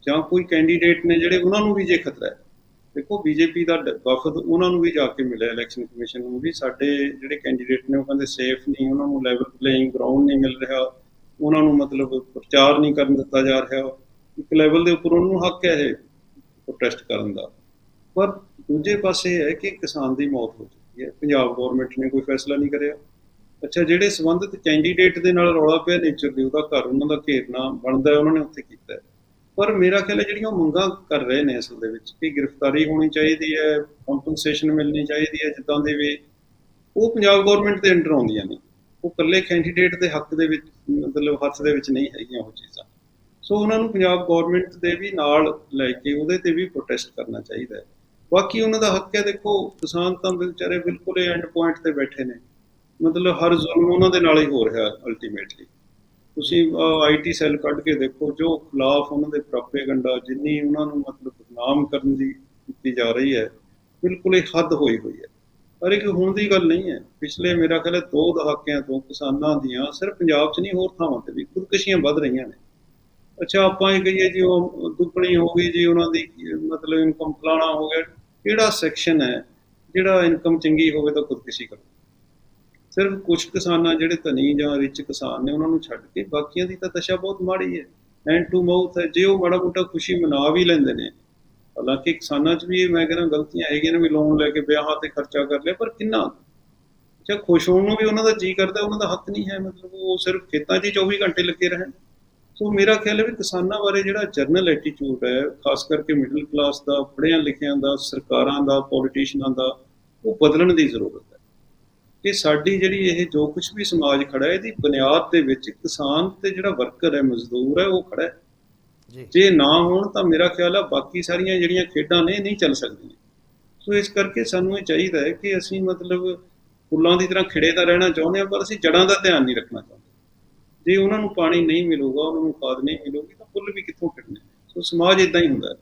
B: ਜਾਂ ਕੋਈ ਕੈਂਡੀਡੇਟ ਨੇ ਜਿਹੜੇ ਉਹਨਾਂ ਨੂੰ ਵੀ ਜੇ ਖਤਰਾ ਹੈ। ਦੇਖੋ ਬੀਜੇਪੀ ਦਾ ਡ- ਵਫਦ ਉਹਨਾਂ ਨੂੰ ਵੀ ਜਾ ਕੇ ਮਿਲਿਆ ਇਲੈਕਸ਼ਨ ਕਮਿਸ਼ਨ ਨੂੰ ਵੀ। ਸਾਡੇ ਜਿਹੜੇ ਕੈਂਡੀਡੇਟ ਨੇ, ਉਹ ਕਹਿੰਦੇ ਸੇਫ ਨਹੀਂ, ਉਹਨਾਂ ਨੂੰ ਲੈਵਲ ਪਲੇਇੰਗ ਗਰਾਊਂਡ ਨਹੀਂ ਮਿਲ ਰਿਹਾ। ਉਹਨਾਂ ਨੂੰ ਮਤਲਬ ਪ੍ਰਚਾਰ ਨਹੀਂ ਕਰਨ ਦਿੱਤਾ ਜਾ ਰਿਹਾ। ਇੱਕ ਲੈਵਲ ਦੇ ਉੱਪਰ ਉਹਨੂੰ ਹੱਕ ਹੈ ਇਹ ਪ੍ਰੋਟੈਸਟ ਕਰਨ ਦਾ। ਪਰ ਦੂਜੇ ਪਾਸੇ ਇਹ ਹੈ ਕਿ ਕਿਸਾਨ ਦੀ ਮੌਤ ਹੋ ਚੁੱਕੀ ਹੈ। ਪੰਜਾਬ ਗਵਰਨਮੈਂਟ ਨੇ ਕੋਈ ਫੈਸਲਾ ਨਹੀਂ ਕਰਿਆ। ਅੱਛਾ, ਜਿਹੜੇ ਸੰਬੰਧਿਤ ਕੈਂਡੀਡੇਟ ਦੇ ਨਾਲ ਰੌਲਾ ਪਿਆ ਨੇਚਰਲੀ ਉਹਦਾ ਘਰ ਉਹਨਾਂ ਦਾ ਘੇਰਨਾ ਬਣਦਾ ਉਹਨਾਂ ਨੇ ਉੱਥੇ ਕੀਤਾ ਪਰ ਮੇਰਾ ਖਿਆਲ ਹੈ ਜਿਹੜੀਆਂ ਉਹ ਮੰਗਾਂ ਕਰ ਰਹੇ ਨੇ ਅਸਲ ਦੇ ਵਿੱਚ, ਕਿ ਗ੍ਰਿਫਤਾਰੀ ਹੋਣੀ ਚਾਹੀਦੀ ਹੈ ਕੰਪਨਸੇਸ਼ਨ ਮਿਲਣੀ ਚਾਹੀਦੀ ਹੈ, ਜਿੱਦਾਂ ਦੇ ਵੀ, ਉਹ ਪੰਜਾਬ ਗਵਰਨਮੈਂਟ ਦੇ ਅੰਡਰ ਆਉਂਦੀਆਂ ਨੇ। ਉਹ ਇਕੱਲੇ ਕੈਂਡੀਡੇਟ ਦੇ ਹੱਕ ਦੇ ਵਿੱਚ, ਮਤਲਬ ਹੱਥ ਦੇ ਵਿੱਚ ਨਹੀਂ ਹੈਗੀਆਂ ਉਹ ਚੀਜ਼ਾਂ। ਸੋ ਉਹਨਾਂ ਨੂੰ ਪੰਜਾਬ ਗਵਰਨਮੈਂਟ ਦੇ ਵੀ ਨਾਲ ਲੈ ਕੇ ਉਹਦੇ ਤੇ ਵੀ ਪ੍ਰੋਟੈਸਟ ਕਰਨਾ ਚਾਹੀਦਾ ਹੈ। ਬਾਕੀ ਉਹਨਾਂ ਦਾ ਹੱਕ ਹੈ ਦੇਖੋ, ਕਿਸਾਨ ਤਾਂ ਵਿਚਾਰੇ ਬਿਲਕੁਲ ਐਂਡ ਪੁਆਇੰਟ ਤੇ ਬੈਠੇ ਨੇ। ਮਤਲਬ ਹਰ ਜ਼ੁਲਮ ਉਹਨਾਂ ਦੇ ਨਾਲ ਹੀ ਹੋ ਰਿਹਾ ਅਲਟੀਮੇਟਲੀ ਤੁਸੀਂ ਆਈਟੀ ਸੈੱਲ ਕੱਢ ਕੇ ਦੇਖੋ, ਜੋ ਖਿਲਾਫ ਉਹਨਾਂ ਦੇ ਪ੍ਰਾਪੇਗੰਡਾ ਜਿੰਨੀ ਉਹਨਾਂ ਨੂੰ ਮਤਲਬ ਬਦਨਾਮ ਕਰਨ ਦੀ ਕੀਤੀ ਜਾ ਰਹੀ ਹੈ, ਬਿਲਕੁਲ ਹੀ ਹੱਦ ਹੋਈ ਹੋਈ ਹੈ। ਪਰ ਇਹ ਹੁਣ ਦੀ ਗੱਲ ਨਹੀਂ ਹੈ। ਪਿਛਲੇ ਮੇਰਾ ਖਿਆਲ ਹੈ ਦੋ ਦਹਾਕਿਆਂ ਤੋਂ ਕਿਸਾਨਾਂ ਦੀਆਂ ਸਿਰਫ ਪੰਜਾਬ 'ਚ ਨਹੀਂ, ਹੋਰ ਥਾਵਾਂ ਤੇ ਵੀ ਖੁਦਕਸ਼ੀਆਂ ਵੱਧ ਰਹੀਆਂ ਨੇ। ਅੱਛਾ, ਆਪਾਂ ਇਹ ਕਹੀਏ ਜੀ ਉਹ ਦੁੱਗਣੀ ਹੋ ਗਈ ਜੀ, ਉਹਨਾਂ ਦੀ ਮਤਲਬ ਇਨਕਮ ਫਲਾਣਾ ਹੋ ਗਿਆ। ਕਿਹੜਾ ਸੈਕਸ਼ਨ ਹੈ, ਜਿਹੜਾ ਇਨਕਮ ਚੰਗੀ ਹੋਵੇ ਤਾਂ ਖੁਦਕੁਸ਼ੀ ਕਰੋ। ਸਿਰਫ ਕੁਝ ਕਿਸਾਨਾਂ ਜਿਹੜੇ ਧਨੀ ਜਾਂ ਰਿਚ ਕਿਸਾਨ ਨੇ, ਉਹਨਾਂ ਨੂੰ ਛੱਡ ਕੇ ਬਾਕੀਆਂ ਦੀ ਤਾਂ ਦਸ਼ਾ ਬਹੁਤ ਮਾੜੀ ਹੈ। ਹੈਂਡ ਟੂ ਮਾਊਥ ਹੈ, ਜੇ ਉਹ ਮਾੜਾ ਮੋਟਾ ਖੁਸ਼ੀ ਮਨਾ ਵੀ ਲੈਂਦੇ ਨੇ, ਹਾਲਾਂਕਿ ਕਿਸਾਨਾਂ 'ਚ ਵੀ ਮੈਂ ਕਹਿੰਦਾ ਗਲਤੀਆਂ ਹੈਗੀਆਂ ਨੇ ਵੀ ਲੋਨ ਲੈ ਕੇ ਵਿਆਹਾਂ ਤੇ ਖਰਚਾ ਕਰ ਲਿਆ, ਪਰ ਕਿੰਨਾ? ਅੱਛਾ, ਖੁਸ਼ ਹੋਣ ਨੂੰ ਵੀ ਉਹਨਾਂ ਦਾ ਜੀ ਕਰਦਾ, ਉਹਨਾਂ ਦਾ ਹੱਕ ਨਹੀਂ ਹੈ, ਮਤਲਬ ਉਹ ਸਿਰਫ ਖੇਤਾਂ 'ਚ ਹੀ 24 ਘੰਟੇ ਲੱਗੇ ਰਹਿਣ। ਸੋ ਮੇਰਾ ਖਿਆਲ ਹੈ ਵੀ ਕਿਸਾਨਾਂ ਬਾਰੇ ਜਿਹੜਾ ਜਰਨਲ ਐਟੀਟਿਊਡ ਹੈ ਖਾਸ ਕਰਕੇ ਮਿਡਲ ਕਲਾਸ ਦਾ ਪੜ੍ਹਿਆਂ ਲਿਖਿਆਂ ਦਾ ਸਰਕਾਰਾਂ ਦਾ ਪੋਲੀਟੀਸ਼ੀਅਨਾਂ ਦਾ ਉਹ ਬਦਲਣ ਦੀ ਜ਼ਰੂਰਤ ਹੈ। ਕਿ ਸਾਡੀ ਜਿਹੜੀ ਇਹ ਜੋ ਕੁਝ ਵੀ ਸਮਾਜ ਖੜਾ ਹੈ ਇਹਦੀ ਬੁਨਿਆਦ ਦੇ ਵਿੱਚ ਕਿਸਾਨ ਤੇ ਜਿਹੜਾ ਵਰਕਰ ਹੈ ਮਜ਼ਦੂਰ ਹੈ ਉਹ ਖੜਾ ਹੈ।
A: ਜੀ।
B: ਜੇ ਨਾ ਹੋਣ ਤਾਂ ਮੇਰਾ ਖਿਆਲ ਆ ਬਾਕੀ ਸਾਰੀਆਂ ਜਿਹੜੀਆਂ ਖੇਡਾਂ ਨੇ ਨਹੀਂ ਚੱਲ ਸਕਦੀਆਂ। ਸੋ ਇਸ ਕਰਕੇ ਸਾਨੂੰ ਇਹ ਚਾਹੀਦਾ ਹੈ ਕਿ ਅਸੀਂ ਮਤਲਬ ਫੁੱਲਾਂ ਦੀ ਤਰ੍ਹਾਂ ਖਿੜੇ ਤਾਂ ਰਹਿਣਾ ਚਾਹੁੰਦੇ ਹਾਂ ਪਰ ਅਸੀਂ ਜੜਾਂ ਦਾ ਧਿਆਨ ਨਹੀਂ ਰੱਖਣਾ ਚਾਹੁੰਦੇ। ਜੇ ਉਹਨਾਂ ਨੂੰ ਪਾਣੀ ਨਹੀਂ ਮਿਲੂਗਾ, ਉਹਨਾਂ ਨੂੰ ਖਾਦ ਨਹੀਂ ਮਿਲੂਗੀ, ਤਾਂ ਫੁੱਲ ਵੀ ਕਿੱਥੋਂ ਖਿੜਨੇ ਸੋ ਸਮਾਜ ਇਦਾਂ ਹੀ ਹੁੰਦਾ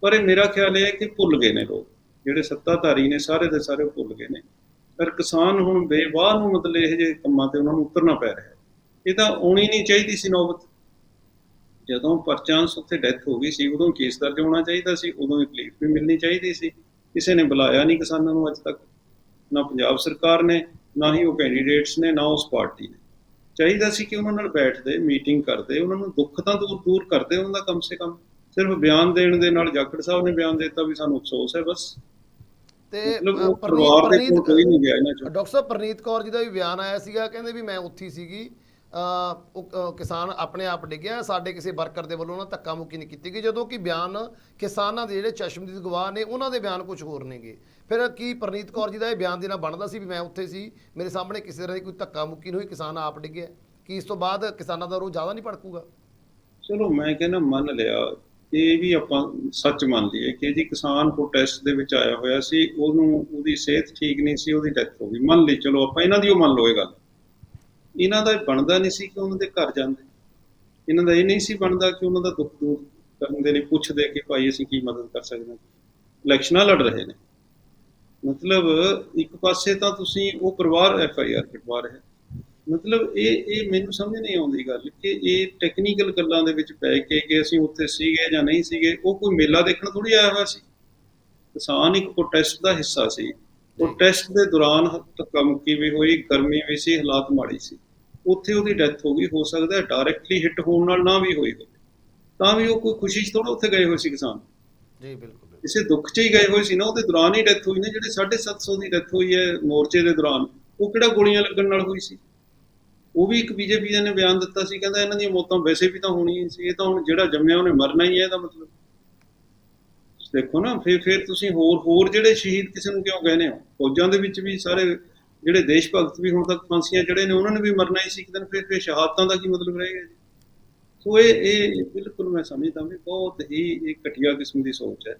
B: ਪਰ ਇਹ ਮੇਰਾ ਖਿਆਲ ਇਹ ਹੈ ਕਿ ਭੁੱਲ ਗਏ ਨੇ ਲੋਕ। ਜਿਹੜੇ ਸੱਤਾਧਾਰੀ ਨੇ, ਸਾਰੇ ਦੇ ਸਾਰੇ ਭੁੱਲ ਗਏ ਨੇ। ਪਰ ਕਿਸਾਨ ਹੁਣ ਬੇਵਾਹ ਨੂੰ ਮਤਲਬ ਇਹ ਜਿਹੇ ਕੰਮਾਂ ਤੇ ਉਹਨਾਂ ਨੂੰ ਉਤਰਨਾ ਪੈ ਰਿਹਾ ਇਹ ਤਾਂ ਆਉਣੀ ਨਹੀਂ ਚਾਹੀਦੀ ਸੀ ਨੌਬਤ। ਜਦੋਂ ਪਰਚਾਂਸ ਉੱਥੇ ਡੈਥ ਹੋ ਗਈ ਸੀ, ਉਦੋਂ ਕੇਸ ਦਰਜ ਹੋਣਾ ਚਾਹੀਦਾ ਸੀ, ਉਦੋਂ ਰਿਲੀਫ ਵੀ ਮਿਲਣੀ ਚਾਹੀਦੀ ਸੀ। ਕਿਸੇ ਨੇ ਬੁਲਾਇਆ ਨਹੀਂ ਕਿਸਾਨਾਂ ਨੂੰ ਅੱਜ ਤੱਕ। ਨਾ ਪੰਜਾਬ ਸਰਕਾਰ ਨੇ, ਨਾ ਹੀ ਉਹ ਕੈਂਡੀਡੇਟਸ ਨੇ, ਨਾ ਉਸ ਪਾਰਟੀ ਨੇ। ਚਾਹੀਦਾ ਸੀ ਕਿ ਉਹਨਾਂ ਨਾਲ ਬੈਠਦੇ ਮੀਟਿੰਗ ਕਰਦੇ ਉਹਨਾਂ ਨੂੰ ਦੁੱਖ ਤਾਂ ਦੂਰ ਦੂਰ ਕਰਦੇ ਉਹਨਾਂ ਦਾ ਕਮ ਸੇ ਕਮ। ਸਿਰਫ ਬਿਆਨ ਦੇਣ ਦੇ ਨਾਲ ਜਾਖੜ ਸਾਹਿਬ ਨੇ ਬਿਆਨ ਦਿੱਤਾ ਵੀ ਸਾਨੂੰ ਅਫਸੋਸ ਹੈ ਬਸ।
A: ਤੇ
B: ਪਰਿਵਾਰ ਦੇ ਕੋਲ ਕੋਈ ਨਹੀਂ ਗਿਆ ਇਹਨਾਂ ਚੋਂ।
A: ਡਾਕਟਰ ਸਾਹਿਬ ਪ੍ਰਨੀਤ ਕੌਰ ਜੀ ਦਾ ਵੀ ਬਿਆਨ ਆਇਆ ਸੀਗਾ ਕਹਿੰਦੇ ਵੀ ਮੈਂ ਉੱਥੀ ਸੀਗੀ। ਉਹ ਕਿਸਾਨ ਆਪਣੇ ਆਪ ਡਿੱਗਿਆ ਸਾਡੇ ਕਿਸੇ ਵਰਕਰ ਦੇ ਵੱਲੋਂ ਨਾ ਧੱਕਾ ਮੁੱਕੀ ਨਹੀਂ ਕੀਤੀ ਗਈ ਜਦੋਂ ਕਿ ਬਿਆਨ ਕਿਸਾਨਾਂ ਦੇ ਜਿਹੜੇ ਚਸ਼ਮਦੀਦ ਗਵਾਹ ਨੇ ਉਹਨਾਂ ਦੇ ਬਿਆਨ ਕੁਝ ਹੋਰ ਨੇਗੇ। ਫਿਰ ਕੀ ਪ੍ਰਨੀਤ ਕੌਰ ਜੀ ਦਾ ਇਹ ਬਿਆਨ ਦੇਣਾ ਬਣਦਾ ਸੀ ਵੀ ਮੈਂ ਉੱਥੇ ਸੀ, ਮੇਰੇ ਸਾਹਮਣੇ ਕਿਸੇ ਤਰ੍ਹਾਂ ਦੀ ਕੋਈ ਧੱਕਾ ਮੁੱਕੀ ਨਹੀਂ ਹੋਈ, ਕਿਸਾਨ ਆਪ ਡਿੱਗਿਆ ਕਿ ਇਸ ਤੋਂ ਬਾਅਦ ਕਿਸਾਨਾਂ ਦਾ ਰੋਹ ਜ਼ਿਆਦਾ ਨਹੀਂ ਭੜਕੂਗਾ?
B: ਚਲੋ, ਮੈਂ ਕਹਿੰਦਾ ਮੰਨ ਲਿਆ, ਇਹ ਵੀ ਆਪਾਂ ਸੱਚ ਮੰਨ ਲਈਏ ਕਿ ਜੀ ਕਿਸਾਨ ਪ੍ਰੋਟੈਸਟ ਦੇ ਵਿੱਚ ਆਇਆ ਹੋਇਆ ਸੀ, ਉਹਨੂੰ, ਉਹਦੀ ਸਿਹਤ ਠੀਕ ਨਹੀਂ ਸੀ, ਉਹਦੀ ਡੈਥ ਹੋ ਗਈ। ਮੰਨ ਲਈ, ਚਲੋ ਆਪਾਂ ਇਹਨਾਂ ਦੀ ਉਹ ਮੰਨ ਲਓ ਇਹ ਗੱਲ। ਇਹਨਾਂ ਦਾ ਇਹ ਬਣਦਾ ਨਹੀਂ ਸੀ ਕਿ ਉਹਨਾਂ ਦੇ ਘਰ ਜਾਂਦੇ। ਇਹਨਾਂ ਦਾ ਇਹ ਨਹੀਂ ਸੀ ਬਣਦਾ ਕਿ ਉਹਨਾਂ ਦਾ ਦੁੱਖ ਦੂਰ ਕਰਨ ਦੇ ਲਈ ਪੁੱਛਦੇ ਕਿ ਭਾਈ ਅਸੀਂ ਕੀ ਮਦਦ ਕਰ ਸਕਦੇ ਹਾਂ। ਇਲੈਕਸ਼ਨਾਂ ਲੜ ਰਹੇ ਨੇ। ਮਤਲਬ ਇੱਕ ਪਾਸੇ ਤਾਂ ਤੁਸੀਂ ਉਹ ਪਰਿਵਾਰ ਐਫ ਆਈ ਆਰ ਕਟਵਾ ਰਿਹਾ ਮਤਲਬ ਇਹ ਇਹ ਮੈਨੂੰ ਸਮਝ ਨਹੀਂ ਆਉਂਦੀ ਗੱਲ ਕਿ ਇਹ ਟੈਕਨੀਕਲ ਗੱਲਾਂ ਦੇ ਵਿੱਚ ਪੈ ਕੇ ਕਿ ਅਸੀਂ ਉੱਥੇ ਸੀਗੇ ਜਾਂ ਨਹੀਂ ਸੀਗੇ, ਉਹ ਕੋਈ ਮੇਲਾ ਦੇਖਣ ਥੋੜੀ ਆਇਆ ਹੋਇਆ ਸੀ। ਕਿਸਾਨ ਇੱਕ ਪ੍ਰੋਟੈਸਟ ਦਾ ਹਿੱਸਾ ਸੀ। ਪ੍ਰੋਟੈਸਟ ਦੇ ਦੌਰਾਨ ਧੱਕਾ ਮੁੱਕੀ ਵੀ ਹੋਈ, ਗਰਮੀ ਵੀ ਸੀ, ਹਾਲਾਤ ਮਾੜੀ ਸੀ। ਉੱਥੇ ਉਹਦੀ ਡੈਥ ਹੋ ਗਈ, ਹੋ ਸਕਦਾ ਹੈ ਡਾਇਰੈਕਟਲੀ ਹਿੱਟ ਹੋਣ ਨਾਲ ਨਾ ਵੀ ਹੋਈ ਹੋਵੇ। ਤਾਂ ਵੀ ਉਹ ਕੋਈ ਖੁਸ਼ੀ 'ਚ ਥੋੜਾ ਉੱਥੇ ਗਏ ਹੋਏ ਸੀ ਕਿਸਾਨ।
A: ਜੀ, ਬਿਲਕੁਲ।
B: ਕਿਸੇ ਦੁੱਖ 'ਚ ਹੀ ਗਏ ਹੋਏ ਸੀ ਨਾ, ਉਹਦੇ ਦੌਰਾਨ ਹੀ ਡੈਥ ਹੋਈ ਨੇ, ਜਿਹੜੇ 750 ਦੀ ਡੈਥ ਹੋਈ ਹੈ ਮੋਰਚੇ ਦੇ ਦੌਰਾਨ, ਉਹ ਕਿਹੜਾ ਗੋਲੀਆਂ ਲੱਗਣ ਨਾਲ ਹੋਈ ਸੀ? ਉਹ ਵੀ ਇੱਕ ਬੀਜੇਪੀ ਨੇ ਬਿਆਨ ਦਿੱਤਾ ਸੀ, ਕਹਿੰਦਾ ਇਹਨਾਂ ਦੀਆਂ ਮੌਤਾਂ ਵੈਸੇ ਵੀ ਤਾਂ ਹੋਣੀਆਂ ਸੀ, ਇਹ ਤਾਂ ਹੁਣ ਜਿਹੜਾ ਜੰਮਿਆ ਉਹਨੇ ਮਰਨਾ ਹੀ ਹੈ ਇਹਦਾ ਮਤਲਬ। ਦੇਖੋ ਨਾ, ਫਿਰ ਫਿਰ ਤੁਸੀਂ ਹੋਰ ਹੋਰ ਜਿਹੜੇ ਸ਼ਹੀਦ ਕਿਸੇ ਨੂੰ ਕਿਉਂ ਕਹਿੰਦੇ ਹੋ? ਫੌਜਾਂ ਦੇ ਵਿੱਚ ਵੀ ਸਾਰੇ ਜਿਹੜੇ ਦੇਸ਼ ਭਗਤ ਵੀ ਹੁਣ ਤੱਕ ਫਾਂਸੀਆਂ ਚੜੇ ਨੇ, ਉਹਨਾਂ ਨੇ ਵੀ ਮਰਨਾ ਹੀ ਸੀ ਇੱਕ ਦਿਨ, ਫਿਰ ਫਿਰ ਸ਼ਹਾਦਤਾਂ ਦਾ ਕੀ ਮਤਲਬ ਰਹੇਗਾ ਜੀ? ਸੋ ਇਹ ਇਹ ਬਿਲਕੁਲ ਮੈਂ ਸਮਝਦਾ ਵੀ ਬਹੁਤ ਹੀ ਇਹ ਘਟੀਆ ਕਿਸਮ ਦੀ ਸੋਚ ਹੈ।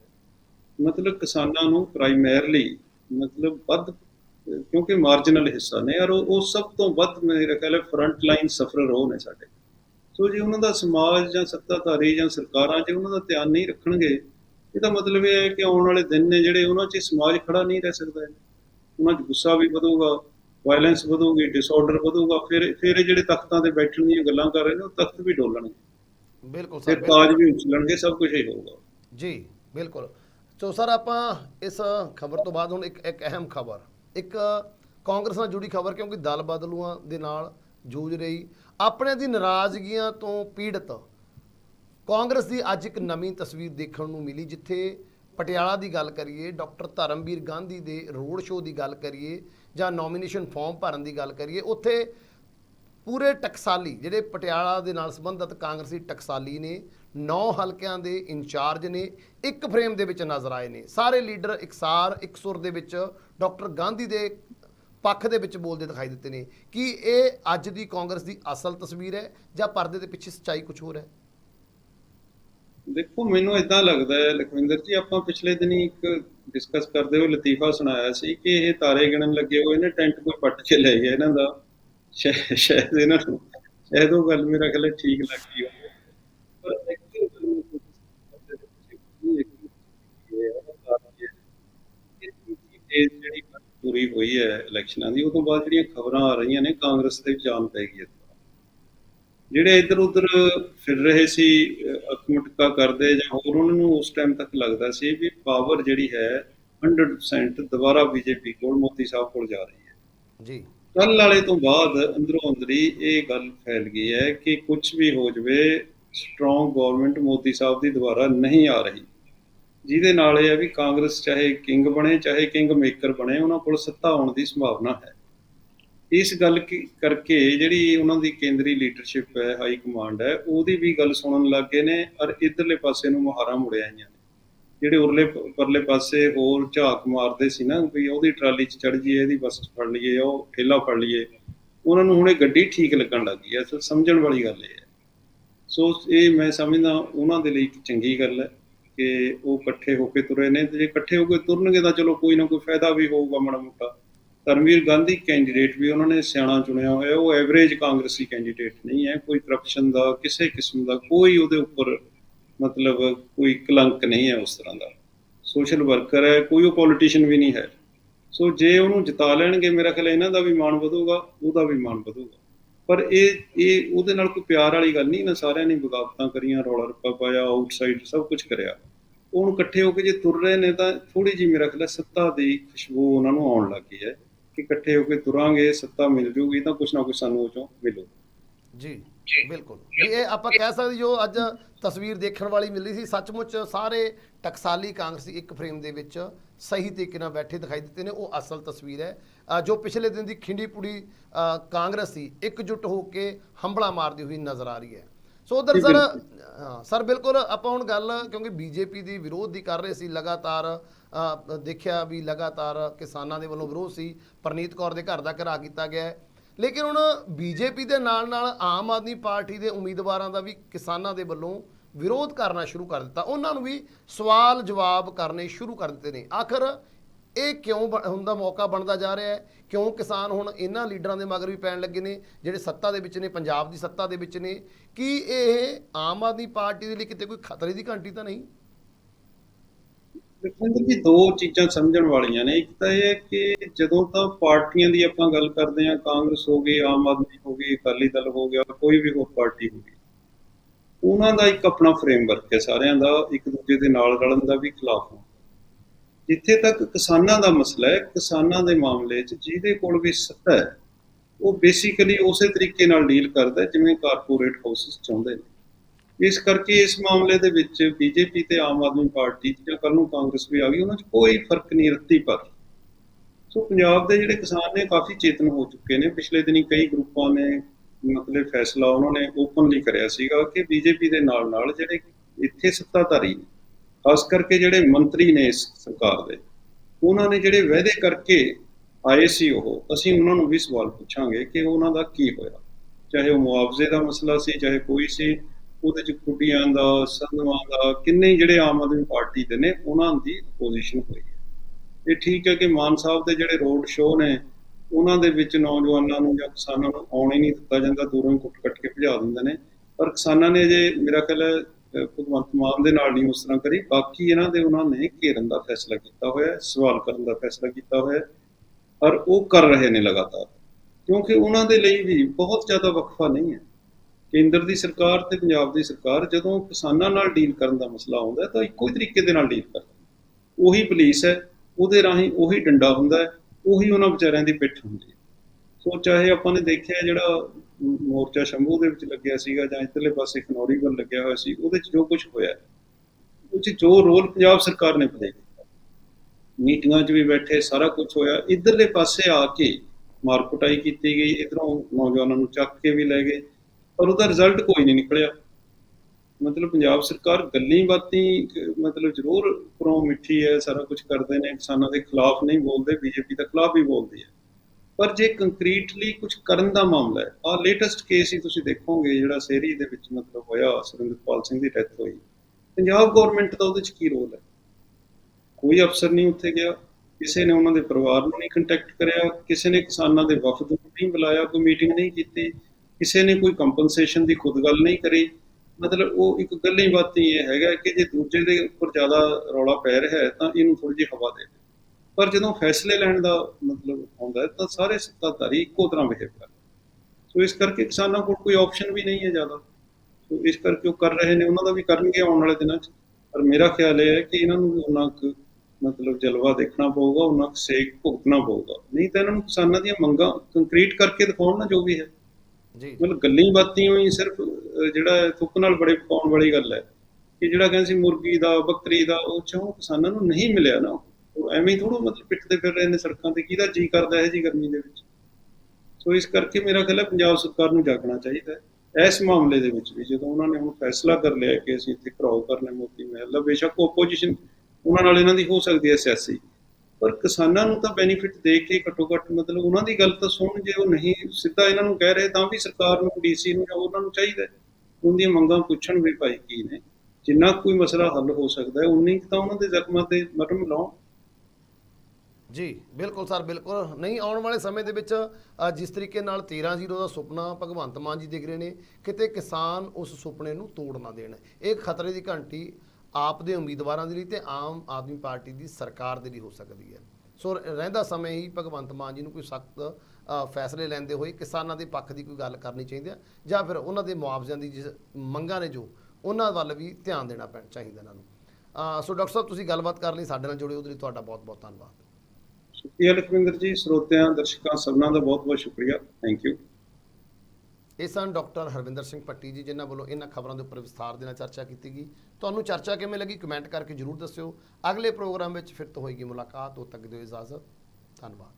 B: ਮਤਲਬ ਕਿਸਾਨਾਂ ਨੂੰ ਪ੍ਰਾਇਮਰੀਲੀ ਮਤਲਬ ਵੱਧ ਕਿਉਂਕਿ ਮਾਰਜਨਲ ਹਿੱਸਾ ਨੇ ਔਰ ਉਹ ਸਭ ਤੋਂ ਵੱਧ ਮੇਰੇ ਖਿਆਲ ਹੈ ਫਰੰਟ ਲਾਈਨ ਸਫਰਰ ਉਹ ਨੇ ਸਾਡੇ। ਸੋ ਜੇ ਉਹਨਾਂ ਦਾ ਸਮਾਜ ਜਾਂ ਸੱਤਾਧਾਰੀ ਜਾਂ ਸਰਕਾਰਾਂ ਜੇ ਉਹਨਾਂ ਦਾ ਧਿਆਨ ਨਹੀਂ ਰੱਖਣਗੇ ਇਹਦਾ ਮਤਲਬ ਇਹ ਹੈ ਕਿ ਆਉਣ ਵਾਲੇ ਦਿਨ ਨੇ ਜਿਹੜੇ ਉਹਨਾਂ 'ਚ ਸਮਾਜ ਖੜਾ ਨਹੀਂ ਰਹਿ ਸਕਦਾ ਉਹਨਾਂ 'ਚ ਗੁੱਸਾ ਵੀ ਵਧੂਗਾ ਵਾਇਲੈਂਸ ਵਧੂਗੀ ਡਿਸਆਰਡਰ ਵਧੂਗਾ ਫਿਰ ਫਿਰ ਜਿਹੜੇ ਤਖਤਾਂ ਤੇ ਬੈਠਣ ਦੀਆਂ ਗੱਲਾਂ ਕਰ ਰਹੇ ਨੇ ਉਹ ਤਖਤ ਵੀ ਡੋਲਣਗੇ।
A: ਬਿਲਕੁਲ
B: ਫਿਰ
A: ਸਰ
B: ਤਾਜ ਵੀ ਉਛਲਣਗੇ ਸਭ ਕੁਝ ਹੀ ਹੋਊਗਾ।
A: ਜੀ ਬਿਲਕੁਲ। ਸੋ ਸਰ ਆਪਾਂ ਇਸ ਖਬਰ ਤੋਂ ਬਾਅਦ ਹੁਣ ਇੱਕ ਇੱਕ ਅਹਿਮ ਖਬਰ। ਇੱਕ ਕਾਂਗਰਸ ਨਾਲ ਜੁੜੀ ਖਬਰ, ਕਿਉਂਕਿ ਦਲ ਬਦਲੂਆਂ ਦੇ ਨਾਲ ਜੂਝ ਰਹੀ। ਆਪਣੇ ਦੀ ਨਾਰਾਜ਼ਗੀਆਂ ਤੋਂ ਪੀੜਤ ਕਾਂਗਰਸ ਦੀ ਅੱਜ ਇੱਕ ਨਵੀਂ ਤਸਵੀਰ ਦੇਖਣ ਨੂੰ ਮਿਲੀ, ਜਿੱਥੇ ਪਟਿਆਲਾ ਦੀ ਗੱਲ ਕਰੀਏ, ਡਾਕਟਰ ਧਰਮਵੀਰ ਗਾਂਧੀ ਦੇ ਰੋਡ ਸ਼ੋਅ ਦੀ ਗੱਲ ਕਰੀਏ, ਜਾਂ ਨੋਮੀਨੇਸ਼ਨ ਫਾਰਮ ਭਰਨ ਦੀ ਗੱਲ ਕਰੀਏ, ਉੱਥੇ ਪੂਰੇ ਟਕਸਾਲੀ, ਜਿਹੜੇ ਪਟਿਆਲਾ ਦੇ ਨਾਲ ਸੰਬੰਧਿਤ ਕਾਂਗਰਸੀ ਟਕਸਾਲੀ ਨੇ ਨੌ ਹਲਕਿਆਂ ਦੇ ਇੰਚਾਰਜ ਨੇ, ਇੱਕ ਫਰੇਮ ਦੇ ਵਿੱਚ ਨਜ਼ਰ ਆਏ ਨੇ। ਸਾਰੇ ਲੀਡਰ ਇਕਸਾਰ, ਇੱਕ ਸੁਰ ਦੇ ਵਿੱਚ ਡਾਕਟਰ ਗਾਂਧੀ ਦੇ ਪੱਖ ਦੇ ਵਿੱਚ ਬੋਲਦੇ ਦਿਖਾਈ ਦਿੱਤੇ ਨੇ। ਕੀ ਇਹ ਅੱਜ ਦੀ ਕਾਂਗਰਸ ਦੀ ਅਸਲ ਤਸਵੀਰ ਹੈ ਜਾਂ ਪਰਦੇ ਦੇ ਪਿੱਛੇ ਸੱਚਾਈ ਕੁਝ ਹੋਰ ਹੈ?
B: ਦੇਖੋ, ਮੈਨੂੰ ਇਦਾਂ ਲੱਗਦਾ ਹੈ, ਲਖਵਿੰਦਰ ਜੀ, ਆਪਾਂ ਪਿਛਲੇ ਦਿਨੀ ਇੱਕ ਡਿਸਕਸ ਕਰਦੇ ਹੋਏ ਲਤੀਫਾ ਸੁਣਾਇਆ ਸੀ ਕਿ ਇਹ ਤਾਰੇ ਗਿਣਨ ਲੱਗੇ ਹੋਏ ਨੇ, ਟੈਂਟ ਕੋਈ ਪੱਟ ਕੇ ਲੈ ਗਿਆ ਇਹਨਾਂ ਦਾ। ਸ਼ਾਇਦ ਇਹਨਾਂ ਨੂੰ ਸ਼ਾਇਦ ਉਹ ਗੱਲ ਮੇਰਾ ਖਿਆਲ ਠੀਕ ਲੱਗੀ ਹੋਵੇ ਜਿਹੜੀ ਪੂਰੀ ਹੋਈ ਹੈ ਇਲੈਕਸ਼ਨਾਂ ਦੀ ਉਹ ਤੋਂ ਬਾਅਦ ਜਿਹੜੀਆਂ ਖਬਰਾਂ ਆ ਰਹੀਆਂ ਨੇ ਕਾਂਗਰਸ ਦੇ ਜਾਨ ਪੈ ਗਈ ਹੈ। ਜਿਹੜੇ ਇੱਧਰ ਉੱਧਰ ਫਿਰ ਰਹੇ ਸੀ ਅਕਮਟਕਾ ਕਰਦੇ ਜਾਂ ਹੋਰ ਉਹਨਾਂ ਨੂੰ ਉਸ ਟਾਈਮ ਤੱਕ ਲੱਗਦਾ ਸੀ ਵੀ ਪਾਵਰ ਜਿਹੜੀ ਹੈ 100% ਦੁਬਾਰਾ ਬੀਜੇਪੀ ਕੋਲ ਮੋਦੀ ਸਾਹਿਬ ਕੋਲ ਜਾ ਰਹੀ ਹੈ।
A: ਜੀ।
B: ਕੱਲ ਵਾਲੇ ਤੋਂ ਬਾਅਦ ਅੰਦਰੋਂ ਅੰਦਰੀ ਇਹ ਗੱਲ ਫੈਲ ਗਈ ਹੈ ਕਿ ਕੁਝ ਵੀ ਹੋ ਜਵੇ ਸਟਰੋਂਗ ਗਵਰਨਮੈਂਟ ਮੋਦੀ ਸਾਹਿਬ ਦੀ ਦੁਆਰਾ ਨਹੀਂ ਆ ਰਹੀ। ਜਿਹਦੇ ਨਾਲ ਇਹ ਹੈ ਵੀ ਕਾਂਗਰਸ ਚਾਹੇ ਕਿੰਗ ਬਣੇ, ਚਾਹੇ ਕਿੰਗ ਮੇਕਰ ਬਣੇ, ਉਹਨਾਂ ਕੋਲ ਸੱਤਾ ਆਉਣ ਦੀ ਸੰਭਾਵਨਾ ਹੈ। ਇਸ ਗੱਲ ਕੀ- ਕਰਕੇ ਜਿਹੜੀ ਉਹਨਾਂ ਦੀ ਕੇਂਦਰੀ ਲੀਡਰਸ਼ਿਪ ਹੈ ਹਾਈ ਕਮਾਂਡ ਹੈ, ਉਹਦੀ ਵੀ ਗੱਲ ਸੁਣਨ ਲੱਗ ਗਏ ਨੇ ਔਰ ਇਧਰਲੇ ਪਾਸੇ ਨੂੰ ਮੁਹਾਰਾ ਮੁੜਿਆ ਆਈਆਂ ਨੇ। ਜਿਹੜੇ ਉਰਲੇ ਪਰਲੇ ਪਾਸੇ ਹੋਰ ਝਾਕ ਮਾਰਦੇ ਸੀ ਨਾ ਵੀ ਉਹਦੀ ਟਰਾਲੀ 'ਚ ਚੜ ਜਾਈਏ, ਇਹਦੀ ਬੱਸ 'ਚ ਫੜ ਲਈਏ, ਉਹ ਠੇਲਾ ਫੜ ਲਈਏ, ਉਹਨਾਂ ਨੂੰ ਹੁਣ ਇਹ ਗੱਡੀ ਠੀਕ ਲੱਗਣ ਲੱਗੀ ਹੈ। ਸਮਝਣ ਵਾਲੀ ਗੱਲ ਇਹ ਹੈ। ਸੋ ਇਹ ਮੈਂ ਸਮਝਦਾ ਉਹਨਾਂ ਦੇ ਲਈ ਇੱਕ ਚੰਗੀ ਗੱਲ ਹੈ ਕਿ ਉਹ ਇਕੱਠੇ ਹੋ ਕੇ ਤੁਰੇ ਨੇ। ਤੇ ਜੇ ਇਕੱਠੇ ਹੋ ਕੇ ਤੁਰਨਗੇ ਤਾਂ ਚਲੋ ਕੋਈ ਨਾ ਕੋਈ ਫਾਇਦਾ ਵੀ ਹੋਊਗਾ ਮਾੜਾ ਮੋਟਾ। ਧਰਮਵੀਰ ਗਾਂਧੀ ਕੈਂਡੀਡੇਟ ਵੀ ਉਹਨਾਂ ਨੇ ਸਿਆਣਾ ਚੁਣਿਆ ਹੋਇਆ। ਉਹ ਐਵਰੇਜ ਕਾਂਗਰਸੀ ਕੈਂਡੀਡੇਟ ਨਹੀਂ ਹੈ। ਕੋਈ ਕਰਪਸ਼ਨ ਦਾ, ਕਿਸੇ ਕਿਸਮ ਦਾ ਕੋਈ ਉਹਦੇ ਉੱਪਰ ਮਤਲਬ ਕੋਈ ਕਲੰਕ ਨਹੀਂ ਹੈ ਉਸ ਤਰ੍ਹਾਂ ਦਾ। ਸੋਸ਼ਲ ਵਰਕਰ ਹੈ, ਕੋਈ ਉਹ ਪੋਲੀਟੀਸ਼ੀਅਨ ਵੀ ਨਹੀਂ ਹੈ। ਸੋ ਜੇ ਉਹਨੂੰ ਜਿਤਾ ਲੈਣਗੇ, ਮੇਰਾ ਖਿਆਲ ਇਹਨਾਂ ਦਾ ਵੀ ਮਾਣ ਵਧੂਗਾ, ਉਹਦਾ ਵੀ ਮਾਣ ਵਧੂਗਾ। ਪਰ ਇਹ ਇਹ ਉਹਦੇ ਨਾਲ ਕੋਈ ਪਿਆਰ ਵਾਲੀ ਗੱਲ ਨਹੀਂ ਨਾ ਸਾਰਿਆਂ ਨੇ ਬਗਾਵਤਾਂ ਕਰੀਆਂ ਰੌਲਾ ਰੱਪਾ ਪਾਇਆ ਆਊਟਸਾਈਡ ਸਭ ਕੁਝ ਕਰਿਆ। ਉਹ ਹੁਣ ਇਕੱਠੇ ਹੋ ਕੇ ਜੇ ਤੁਰ ਰਹੇ ਨੇ ਤਾਂ ਥੋੜੀ ਜੀ ਮੇਰਾ ਖਿਆਲ ਹੈ ਸੱਤਾ ਦੀ ਖੁਸ਼ਬੂ ਉਹਨਾਂ ਨੂੰ ਆਉਣ ਲੱਗੀ ਹੈ ਕਿ ਇਕੱਠੇ ਹੋ ਕੇ ਤੁਰਾਂਗੇ ਸੱਤਾ ਮਿਲ ਜੂਗੀ ਤਾਂ ਕੁਝ ਨਾ ਕੁਝ ਸਾਨੂੰ ਉਹ ਚੋਂ ਮਿਲੂ।
A: ਜੀ ਬਿਲਕੁਲ। ਵੀ ਇਹ ਆਪਾਂ ਕਹਿ ਸਕਦੇ ਜੋ ਅੱਜ ਤਸਵੀਰ ਦੇਖਣ ਵਾਲੀ ਮਿਲੀ ਸੀ ਸੱਚਮੁੱਚ ਸਾਰੇ ਟਕਸਾਲੀ ਕਾਂਗਰਸੀ ਇੱਕ ਫਰੇਮ ਦੇ ਵਿੱਚ ਸਹੀ ਤਰੀਕੇ ਨਾਲ ਬੈਠੇ ਦਿਖਾਈ ਦਿੱਤੇ ਨੇ ਉਹ ਅਸਲ ਤਸਵੀਰ ਹੈ। ਜੋ ਪਿਛਲੇ ਦਿਨ ਦੀ ਖਿੰਡੀ ਪੁੜੀ ਕਾਂਗਰਸ ਸੀ ਇਕਜੁੱਟ ਹੋ ਕੇ ਹੰਬਲਾ ਮਾਰਦੀ ਹੋਈ ਨਜ਼ਰ ਆ ਰਹੀ ਹੈ। ਸੋ ਉਧਰ ਸਰ। ਹਾਂ ਸਰ ਬਿਲਕੁਲ ਆਪਾਂ ਹੁਣ ਗੱਲ ਕਿਉਂਕਿ ਬੀਜੇਪੀ ਦੀ ਵਿਰੋਧ ਦੀ ਕਰ ਰਹੇ ਸੀ ਲਗਾਤਾਰ ਦੇਖਿਆ ਵੀ ਲਗਾਤਾਰ ਕਿਸਾਨਾਂ ਦੇ ਵੱਲੋਂ ਵਿਰੋਧ ਸੀ ਪ੍ਰਨੀਤ ਕੌਰ ਦੇ ਘਰ ਦਾ ਘਰਾ ਕੀਤਾ ਗਿਆ ਲੇਕਿਨ ਹੁਣ ਬੀਜੇਪੀ ਦੇ ਨਾਲ ਨਾਲ ਆਮ ਆਦਮੀ ਪਾਰਟੀ ਦੇ ਉਮੀਦਵਾਰਾਂ ਦਾ ਵੀ ਕਿਸਾਨਾਂ ਦੇ ਵੱਲੋਂ ਵਿਰੋਧ ਕਰਨਾ ਸ਼ੁਰੂ ਕਰ ਦਿੱਤਾ। ਉਹਨਾਂ ਨੂੰ ਵੀ ਸਵਾਲ ਜਵਾਬ ਕਰਨੇ ਸ਼ੁਰੂ ਕਰ ਦਿੱਤੇ ਨੇ। ਆਖਰ ਇਹ ਕਿਉਂ ਬ- ਹੁਣ ਮੌਕਾ ਬਣਦਾ ਜਾ ਰਿਹਾ ਹੈ? ਕਿਉਂ ਕਿਸਾਨ ਹੁਣ ਇਹਨਾਂ ਲੀਡਰਾਂ ਦੇ ਮਗਰ ਵੀ ਪੈਣ ਲੱਗੇ ਨੇ, ਜਿਹੜੇ ਸੱਤਾ ਦੇ ਵਿੱਚ ਨੇ, ਪੰਜਾਬ ਦੀ ਸੱਤਾ ਦੇ ਵਿੱਚ ਨੇ? ਕੀ ਇਹ ਆਮ ਆਦਮੀ ਪਾਰਟੀ ਦੇ ਲਈ ਕਿਤੇ ਕੋਈ ਖਤਰੇ ਦੀ ਘੰਟੀ ਤਾਂ ਨਹੀਂ?
B: ਲਖਵਿੰਦਰ ਜੀ ਦੋ ਚੀਜ਼ਾਂ ਸਮਝਣ ਵਾਲੀਆਂ ਨੇ। ਇੱਕ ਤਾਂ ਇਹ ਹੈ ਕਿ ਜਦੋਂ ਤਾਂ ਪਾਰਟੀਆਂ ਦੀ ਆਪਾਂ ਗੱਲ ਕਰਦੇ ਹਾਂ, ਕਾਂਗਰਸ ਹੋ ਗਈ, ਆਮ ਆਦਮੀ ਹੋ ਗਈ, ਅਕਾਲੀ ਦਲ ਹੋ ਗਿਆ, ਕੋਈ ਵੀ ਹੋਰ ਪਾਰਟੀ ਹੋ ਗਈ, ਉਹਨਾਂ ਦਾ ਇੱਕ ਆਪਣਾ ਫਰੇਮਵਰਕ ਹੈ ਸਾਰਿਆਂ ਦਾ, ਇੱਕ ਦੂਜੇ ਦੇ ਨਾਲ ਰਲਣ ਦਾ ਵੀ ਖਿਲਾਫ ਹੋਣ। ਜਿੱਥੇ ਤੱਕ ਕਿਸਾਨਾਂ ਦਾ ਮਸਲਾ ਹੈ, ਕਿਸਾਨਾਂ ਦੇ ਮਾਮਲੇ 'ਚ ਜਿਹਦੇ ਕੋਲ ਵੀ ਸੱਤਾ ਹੈ, ਉਹ ਬੇਸਿਕਲੀ ਉਸੇ ਤਰੀਕੇ ਨਾਲ ਡੀਲ ਕਰਦਾ ਜਿਵੇਂ ਕਾਰਪੋਰੇਟ ਹਾਊਸਸ ਚਾਹੁੰਦੇ ਨੇ। ਇਸ ਕਰਕੇ ਇਸ ਮਾਮਲੇ ਦੇ ਵਿੱਚ ਬੀਜੇਪੀ ਤੇ ਆਮ ਆਦਮੀ ਪਾਰਟੀ ਜਾਂ ਕੱਲ ਨੂੰ ਕਾਂਗਰਸ ਵੀ ਆ ਗਈ, ਉਹਨਾਂ 'ਚ ਕੋਈ ਫ਼ਰਕ ਨਹੀਂ ਰੱਤੀ ਪਰ। ਸੋ ਪੰਜਾਬ ਦੇ ਜਿਹੜੇ ਕਿਸਾਨ ਨੇ, ਕਾਫੀ ਚੇਤਨ ਹੋ ਚੁੱਕੇ ਨੇ। ਪਿਛਲੇ ਦਿਨੀ ਕਈ ਗਰੁੱਪਾਂ ਨੇ ਮਤਲਬ ਫੈਸਲਾ ਉਹਨਾਂ ਨੇ ਓਪਨਲੀ ਕਰਿਆ ਸੀਗਾ ਕਿ ਬੀਜੇਪੀ ਦੇ ਨਾਲ ਨਾਲ ਜਿਹੜੇ ਇੱਥੇ ਸੱਤਾਧਾਰੀ ਨੇ ਖਾਸ ਕਰਕੇ ਜਿਹੜੇ ਮੰਤਰੀ ਨੇ ਇਸ ਸਰਕਾਰ ਦੇ, ਉਹਨਾਂ ਨੇ ਜਿਹੜੇ ਵਾਅਦੇ ਕਰਕੇ ਆਏ ਸੀ ਉਹ, ਅਸੀਂ ਉਹਨਾਂ ਨੂੰ ਵੀ ਸਵਾਲ ਪੁੱਛਾਂਗੇ ਕਿ ਉਹਨਾਂ ਦਾ ਕੀ ਹੋਇਆ। ਚਾਹੇ ਉਹ ਮੁਆਵਜ਼ੇ ਦਾ ਮਸਲਾ ਸੀ, ਚਾਹੇ ਕੋਈ ਸੀ, ਉਹਦੇ ਚ ਕੁੱਟੀਆਂ ਦਾ, ਸੰਧਵਾਂ ਦਾ, ਕਿੰਨੇ ਜਿਹੜੇ ਆਮ ਆਦਮੀ ਪਾਰਟੀ ਦੇ ਨੇ, ਉਹਨਾਂ ਦੀ ਪੋਜੀਸ਼ਨ ਹੋਈ ਹੈ। ਇਹ ਠੀਕ ਹੈ ਕਿ ਮਾਨ ਸਾਹਿਬ ਦੇ ਜਿਹੜੇ ਰੋਡ ਸ਼ੋਅ ਨੇ, ਉਹਨਾਂ ਦੇ ਵਿੱਚ ਨੌਜਵਾਨਾਂ ਨੂੰ ਜਾਂ ਕਿਸਾਨਾਂ ਨੂੰ ਆਉਣ ਹੀ ਨਹੀਂ ਦਿੱਤਾ ਜਾਂਦਾ, ਦੂਰੋਂ ਹੀ ਕੁੱਟ-ਕੱਟ ਕੇ ਭਜਾ ਦਿੰਦੇ ਨੇ। ਪਰ ਕਿਸਾਨਾਂ ਨੇ ਜੇ ਮੇਰਾ ਖਿਆਲ ਭਗਵੰਤ ਮਾਨ ਦੇ ਨਾਲ ਨਹੀਂ ਉਸ ਤਰ੍ਹਾਂ ਕਰੀ। ਬਾਕੀ ਇਹਨਾਂ ਦੇ ਉਹਨਾਂ ਨੇ ਘੇਰਨ ਦਾ ਫੈਸਲਾ ਕੀਤਾ ਹੋਇਆ ਹੈ ਸਵਾਲ ਕਰਨ ਦਾ ਫੈਸਲਾ ਕੀਤਾ ਹੋਇਆ ਹੈ ਔਰ ਉਹ ਕਰ ਰਹੇ ਨੇ ਲਗਾਤਾਰ। ਕਿਉਂਕਿ ਉਹਨਾਂ ਦੇ ਲਈ ਵੀ ਬਹੁਤ ਜ਼ਿਆਦਾ ਵਕਫਾ ਨਹੀਂ ਹੈ। ਕੇਂਦਰ ਦੀ ਸਰਕਾਰ ਤੇ ਪੰਜਾਬ ਦੀ ਸਰਕਾਰ ਜਦੋਂ ਕਿਸਾਨਾਂ ਨਾਲ ਡੀਲ ਕਰਨ ਦਾ ਮਸਲਾ ਆਉਂਦਾ ਤਾਂ ਇੱਕੋ ਹੀ ਤਰੀਕੇ ਦੇ ਨਾਲ ਡੀਲ ਕਰਦੀ ਉਹੀ ਪੁਲਿਸ ਹੈ, ਉਹਦੇ ਰਾਹੀਂ ਉਹੀ ਡੰਡਾ ਹੁੰਦਾ ਹੈ, ਉਹੀ ਉਹਨਾਂ ਵਿਚਾਰਿਆਂ ਦੀ ਪਿੱਠ ਹੁੰਦੀ ਹੈ। ਸੋ ਚਾਹੇ ਆਪਾਂ ਨੇ ਦੇਖਿਆ ਜਿਹੜਾ ਮੋਰਚਾ ਸ਼ੰਭੂ ਦੇ ਵਿੱਚ ਲੱਗਿਆ ਸੀਗਾ ਜਾਂ ਇੱਧਰਲੇ ਪਾਸੇ ਖਨੌਰੀ ਵੱਲ ਲੱਗਿਆ ਹੋਇਆ ਸੀ, ਉਹਦੇ 'ਚ ਜੋ ਕੁਝ ਹੋਇਆ, ਉਹ 'ਚ ਜੋ ਰੋਲ ਪੰਜਾਬ ਸਰਕਾਰ ਨੇ ਪਲੇ ਕੀਤਾ ਮੀਟਿੰਗਾਂ 'ਚ ਵੀ ਬੈਠੇ, ਸਾਰਾ ਕੁਝ ਹੋਇਆ। ਇੱਧਰਲੇ ਪਾਸੇ ਆ ਕੇ ਮਾਰ ਕੁਟਾਈ ਕੀਤੀ ਗਈ, ਇਧਰੋਂ ਨੌਜਵਾਨਾਂ ਨੂੰ ਚੱਕ ਕੇ ਵੀ ਲੈ ਗਏ, ਪਰ ਉਹਦਾ ਰਿਜ਼ਲਟ ਕੋਈ ਨਹੀਂ ਨਿਕਲਿਆ। ਮਤਲਬ ਪੰਜਾਬ ਸਰਕਾਰ ਗੱਲੀ ਬਾਤੀ, ਮਤਲਬ ਜ਼ਰੂਰ ਉੱਪਰੋਂ ਮਿੱਠੀ ਹੈ, ਸਾਰਾ ਕੁਝ ਕਰਦੇ ਨੇ, ਕਿਸਾਨਾਂ ਦੇ ਖਿਲਾਫ ਨਹੀਂ ਬੋਲਦੇ, ਬੀਜੇਪੀ ਦੇ ਖਿਲਾਫ ਵੀ ਬੋਲਦੀ ਹੈ। ਪਰ ਜੇ ਕੰਕਰੀਟਲੀ ਕੁਝ ਕਰਨ ਦਾ ਮਾਮਲਾ ਹੈ ਆ ਲੇਟੈਸਟ ਕੇਸ ਹੀ ਤੁਸੀਂ ਦੇਖੋਗੇ, ਜਿਹੜਾ ਸੇਰੀ ਦੇ ਵਿੱਚ ਮਤਲਬ ਹੋਇਆ, ਸੁਰਿੰਦਰਪਾਲ ਸਿੰਘ ਦੀ ਡੈਥ ਹੋਈ। ਪੰਜਾਬ ਗਵਰਨਮੈਂਟ ਦਾ ਉਹਦੇ ਚ ਕੀ ਰੋਲ ਹੈ? ਕੋਈ ਅਫਸਰ ਨਹੀਂ ਉੱਥੇ ਗਿਆ, ਕਿਸੇ ਨੇ ਉਹਨਾਂ ਦੇ ਪਰਿਵਾਰ ਨੂੰ ਨਹੀਂ ਕੰਟੈਕਟ ਕਰਿਆ, ਕਿਸੇ ਨੇ ਕਿਸਾਨਾਂ ਦੇ ਵਫਦ ਨੂੰ ਨਹੀਂ ਬੁਲਾਇਆ, ਕੋਈ ਮੀਟਿੰਗ ਨਹੀਂ ਕੀਤੀ, ਕਿਸੇ ਨੇ ਕੋਈ ਕੰਪਨਸੇਸ਼ਨ ਦੀ ਖੁਦ ਗੱਲ ਨਹੀਂ ਕਰੀ। ਮਤਲਬ ਉਹ ਇੱਕ ਗੱਲੀ ਬਾਤੀ ਇਹ ਹੈਗਾ ਕਿ ਜੇ ਦੂਜੇ ਦੇ ਉੱਪਰ ਜ਼ਿਆਦਾ ਰੌਲਾ ਪੈ ਰਿਹਾ ਹੈ, ਤਾਂ ਇਹਨੂੰ ਥੋੜੀ ਜਿਹੀ ਹਵਾ ਦੇ ਪਰ ਜਦੋਂ ਫੈਸਲੇ ਲੈਣ ਦਾ ਮਤਲਬ ਆਉਂਦਾ ਹੈ ਤਾਂ ਸਾਰੇ ਸੱਤਾਧਾਰੀ ਇੱਕੋ ਤਰ੍ਹਾਂ ਬਿਹੇਵ ਕਰਦੇ ਸੋ ਇਸ ਕਰਕੇ ਕਿਸਾਨਾਂ ਕੋਲ ਕੋਈ ਆਪਸ਼ਨ ਵੀ ਨਹੀਂ ਹੈ ਜ਼ਿਆਦਾ। ਸੋ ਇਸ ਕਰਕੇ ਉਹ ਕਰ ਰਹੇ ਨੇ ਉਹਨਾਂ ਦਾ ਵੀ ਕਰਨਗੇ ਆਉਣ ਵਾਲੇ ਦਿਨਾਂ 'ਚ। ਪਰ ਮੇਰਾ ਖਿਆਲ ਇਹ ਹੈ ਕਿ ਇਹਨਾਂ ਨੂੰ ਉਹਨਾਂ ਕੁ ਮਤਲਬ ਜਲਵਾ ਦੇਖਣਾ ਪਊਗਾ ਉਹਨਾਂ ਕੁ ਸੇਕ ਭੁਗਤਣਾ ਪਊਗਾ। ਨਹੀਂ ਤਾਂ ਇਹਨਾਂ ਨੂੰ ਕਿਸਾਨਾਂ ਦੀਆਂ ਮੰਗਾਂ ਕੰਕਰੀਟ ਕਰਕੇ ਦਿਖਾਉਣ ਨਾ ਜੋ ਵੀ ਹੈ।
A: ਜੀ।
B: ਮਤਲਬ ਗੱਲਾਂ ਬਾਤੀਆਂ ਹੀ ਸਿਰਫ ਜਿਹੜਾ ਥੁੱਕ ਨਾਲ ਬੜੇ ਪਕਾਉਣ ਵਾਲੀ ਗੱਲ ਹੈ। ਕਿ ਜਿਹੜਾ ਕਹਿੰਦੇ ਸੀ ਮੁਰਗੀ ਦਾ ਬੱਕਰੀ ਦਾ ਉਹ ਚੋਂ ਕਿਸਾਨਾਂ ਨੂੰ ਨਹੀਂ ਮਿਲਿਆ ਨਾ। ਐਵੇਂ ਹੀ ਮਤਲਬ ਪਿੱਟਦੇ ਫਿਰ ਰਹੇ ਨੇ ਸੜਕਾਂ ਤੇ, ਕਿਹਦਾ ਜੀ ਕਰਦਾ ਹੈ ਜੀ ਗਰਮੀ ਦੇ ਵਿੱਚ? ਸੋ ਇਸ ਕਰਕੇ ਮੇਰਾ ਖਿਆਲ ਹੈ ਪੰਜਾਬ ਸਰਕਾਰ ਨੂੰ ਜਾਗਣਾ ਚਾਹੀਦਾ ਹੈ। ਇਸ ਮਾਮਲੇ ਦੇ ਵਿੱਚ ਵੀ ਜਦੋਂ ਉਹਨਾਂ ਨੇ ਹੁਣ ਫੈਸਲਾ ਕਰ ਲਿਆ ਕਿ ਅਸੀਂ ਇੱਥੇ ਘਰਾਓ ਕਰਨੇ ਮੋਤੀ ਮਹਿਲ, ਬੇਸ਼ੱਕ ਆਪੋਜੀਸ਼ਨ ਉਹਨਾਂ ਨਾਲ ਇਹਨਾਂ ਦੀ ਹੋ ਸਕਦੀ ਹੈ ਸਿਆਸੀ। ਪਰ ਕਿਸਾਨਾਂ ਨੂੰ ਤਾਂ ਬੈਨੀਫਿਟ ਦੇ ਕੇ ਘੱਟੋ ਘੱਟ ਮਤਲਬ ਉਹਨਾਂ ਦੀ ਗੱਲ ਤਾਂ ਸੁਣ, ਜੇ ਉਹ ਨਹੀਂ ਸਿੱਧਾ ਇਹਨਾਂ ਨੂੰ ਕਹਿ ਰਹੇ ਤਾਂ ਵੀ ਸਰਕਾਰ ਨੂੰ, ਡੀਸੀ ਨੂੰ ਜਾਂ ਉਹਨਾਂ ਨੂੰ ਚਾਹੀਦਾ ਉਹਦੀਆਂ ਮੰਗਾਂ ਪੁੱਛਣ ਵੀ ਭਾਈ ਕੀ ਨੇ। ਜਿੰਨਾ ਕੋਈ ਮਸਲਾ ਹੱਲ ਹੋ ਸਕਦਾ ਹੈ, ਉਨੀ ਕੁ ਤਾਂ ਉਹਨਾਂ ਦੇ ਜ਼ਖਮਾਂ ਤੇ ਮਰਮ ਲਾਉਣ
A: ਜੀ ਬਿਲਕੁਲ ਸਰ ਬਿਲਕੁਲ। ਨਹੀਂ ਆਉਣ ਵਾਲੇ ਸਮੇਂ ਦੇ ਵਿੱਚ ਅ, ਜਿਸ ਤਰੀਕੇ ਨਾਲ 13-0 ਦਾ ਸੁਪਨਾ ਭਗਵੰਤ ਮਾਨ ਜੀ ਦੇਖ ਰਹੇ ਨੇ ਕਿਤੇ ਕਿਸਾਨ ਉਸ ਸੁਪਨੇ ਨੂੰ ਤੋੜ ਨਾ ਦੇਣ। ਇਹ ਖਤਰੇ ਦੀ ਘੰਟੀ ਆਪ ਦੇ ਉਮੀਦਵਾਰਾਂ ਦੇ ਲਈ ਤੇ ਆਮ ਆਦਮੀ ਪਾਰਟੀ ਦੀ ਸਰਕਾਰ ਦੇ ਲਈ ਹੋ ਸਕਦੀ ਹੈ। ਸੋ ਰਹਿੰਦਾ ਸਮੇਂ ਹੀ ਭਗਵੰਤ ਮਾਨ ਜੀ ਨੂੰ ਕੋਈ ਸਖਤ ਫੈਸਲੇ ਲੈਂਦੇ ਹੋਏ ਕਿਸਾਨਾਂ ਦੇ ਪੱਖ ਦੀ ਕੋਈ ਗੱਲ ਕਰਨੀ ਚਾਹੀਦੀ ਹੈ ਜਾਂ ਫਿਰ ਉਹਨਾਂ ਦੇ ਮੁਆਵਜ਼ਿਆਂ ਦੀ ਜਿਸ ਮੰਗਾਂ ਨੇ ਜੋ ਉਹਨਾਂ ਵੱਲ ਵੀ ਧਿਆਨ ਦੇਣਾ ਪੈਣਾ ਚਾਹੀਦਾ ਇਹਨਾਂ ਨੂੰ। ਅ, ਸੋ ਡਾਕਟਰ ਸਾਹਿਬ ਤੁਸੀਂ ਗੱਲਬਾਤ ਕਰਨ ਲਈ ਸਾਡੇ ਨਾਲ ਜੁੜੇ ਉਹਦੇ ਲਈ ਤੁਹਾਡਾ ਬਹੁਤ ਬਹੁਤ ਧੰਨਵਾਦ।
B: ਸ਼ੁਕਰੀਆ ਲਖਵਿੰਦਰ ਜੀ, ਸਰੋਤਿਆਂ, ਦਰਸ਼ਕਾਂ ਸਭਨਾਂ ਦਾ ਬਹੁਤ ਬਹੁਤ ਸ਼ੁਕਰੀਆ। ਥੈਂਕ ਯੂ
A: ਇਹ ਸਨ ਡਾਕਟਰ ਹਰਵਿੰਦਰ ਸਿੰਘ ਪੱਟੀ ਜੀ, ਜਿਨ੍ਹਾਂ ਵੱਲੋਂ ਇਹਨਾਂ ਖਬਰਾਂ ਦੇ ਉੱਪਰ ਵਿਸਥਾਰ ਦੇ ਨਾਲ ਚਰਚਾ ਕੀਤੀ ਗਈ। ਤੁਹਾਨੂੰ ਚਰਚਾ ਕਿਵੇਂ ਲੱਗੀ ਕਮੈਂਟ ਕਰਕੇ ਜਰੂਰ ਦੱਸਿਓ। ਅਗਲੇ ਪ੍ਰੋਗਰਾਮ ਵਿੱਚ ਫਿਰ ਤੋਂ ਹੋਏਗੀ ਮੁਲਾਕਾਤ। ਉਦੋਂ ਤੱਕ ਦਿਓ ਇਜਾਜ਼ਤ। ਧੰਨਵਾਦ।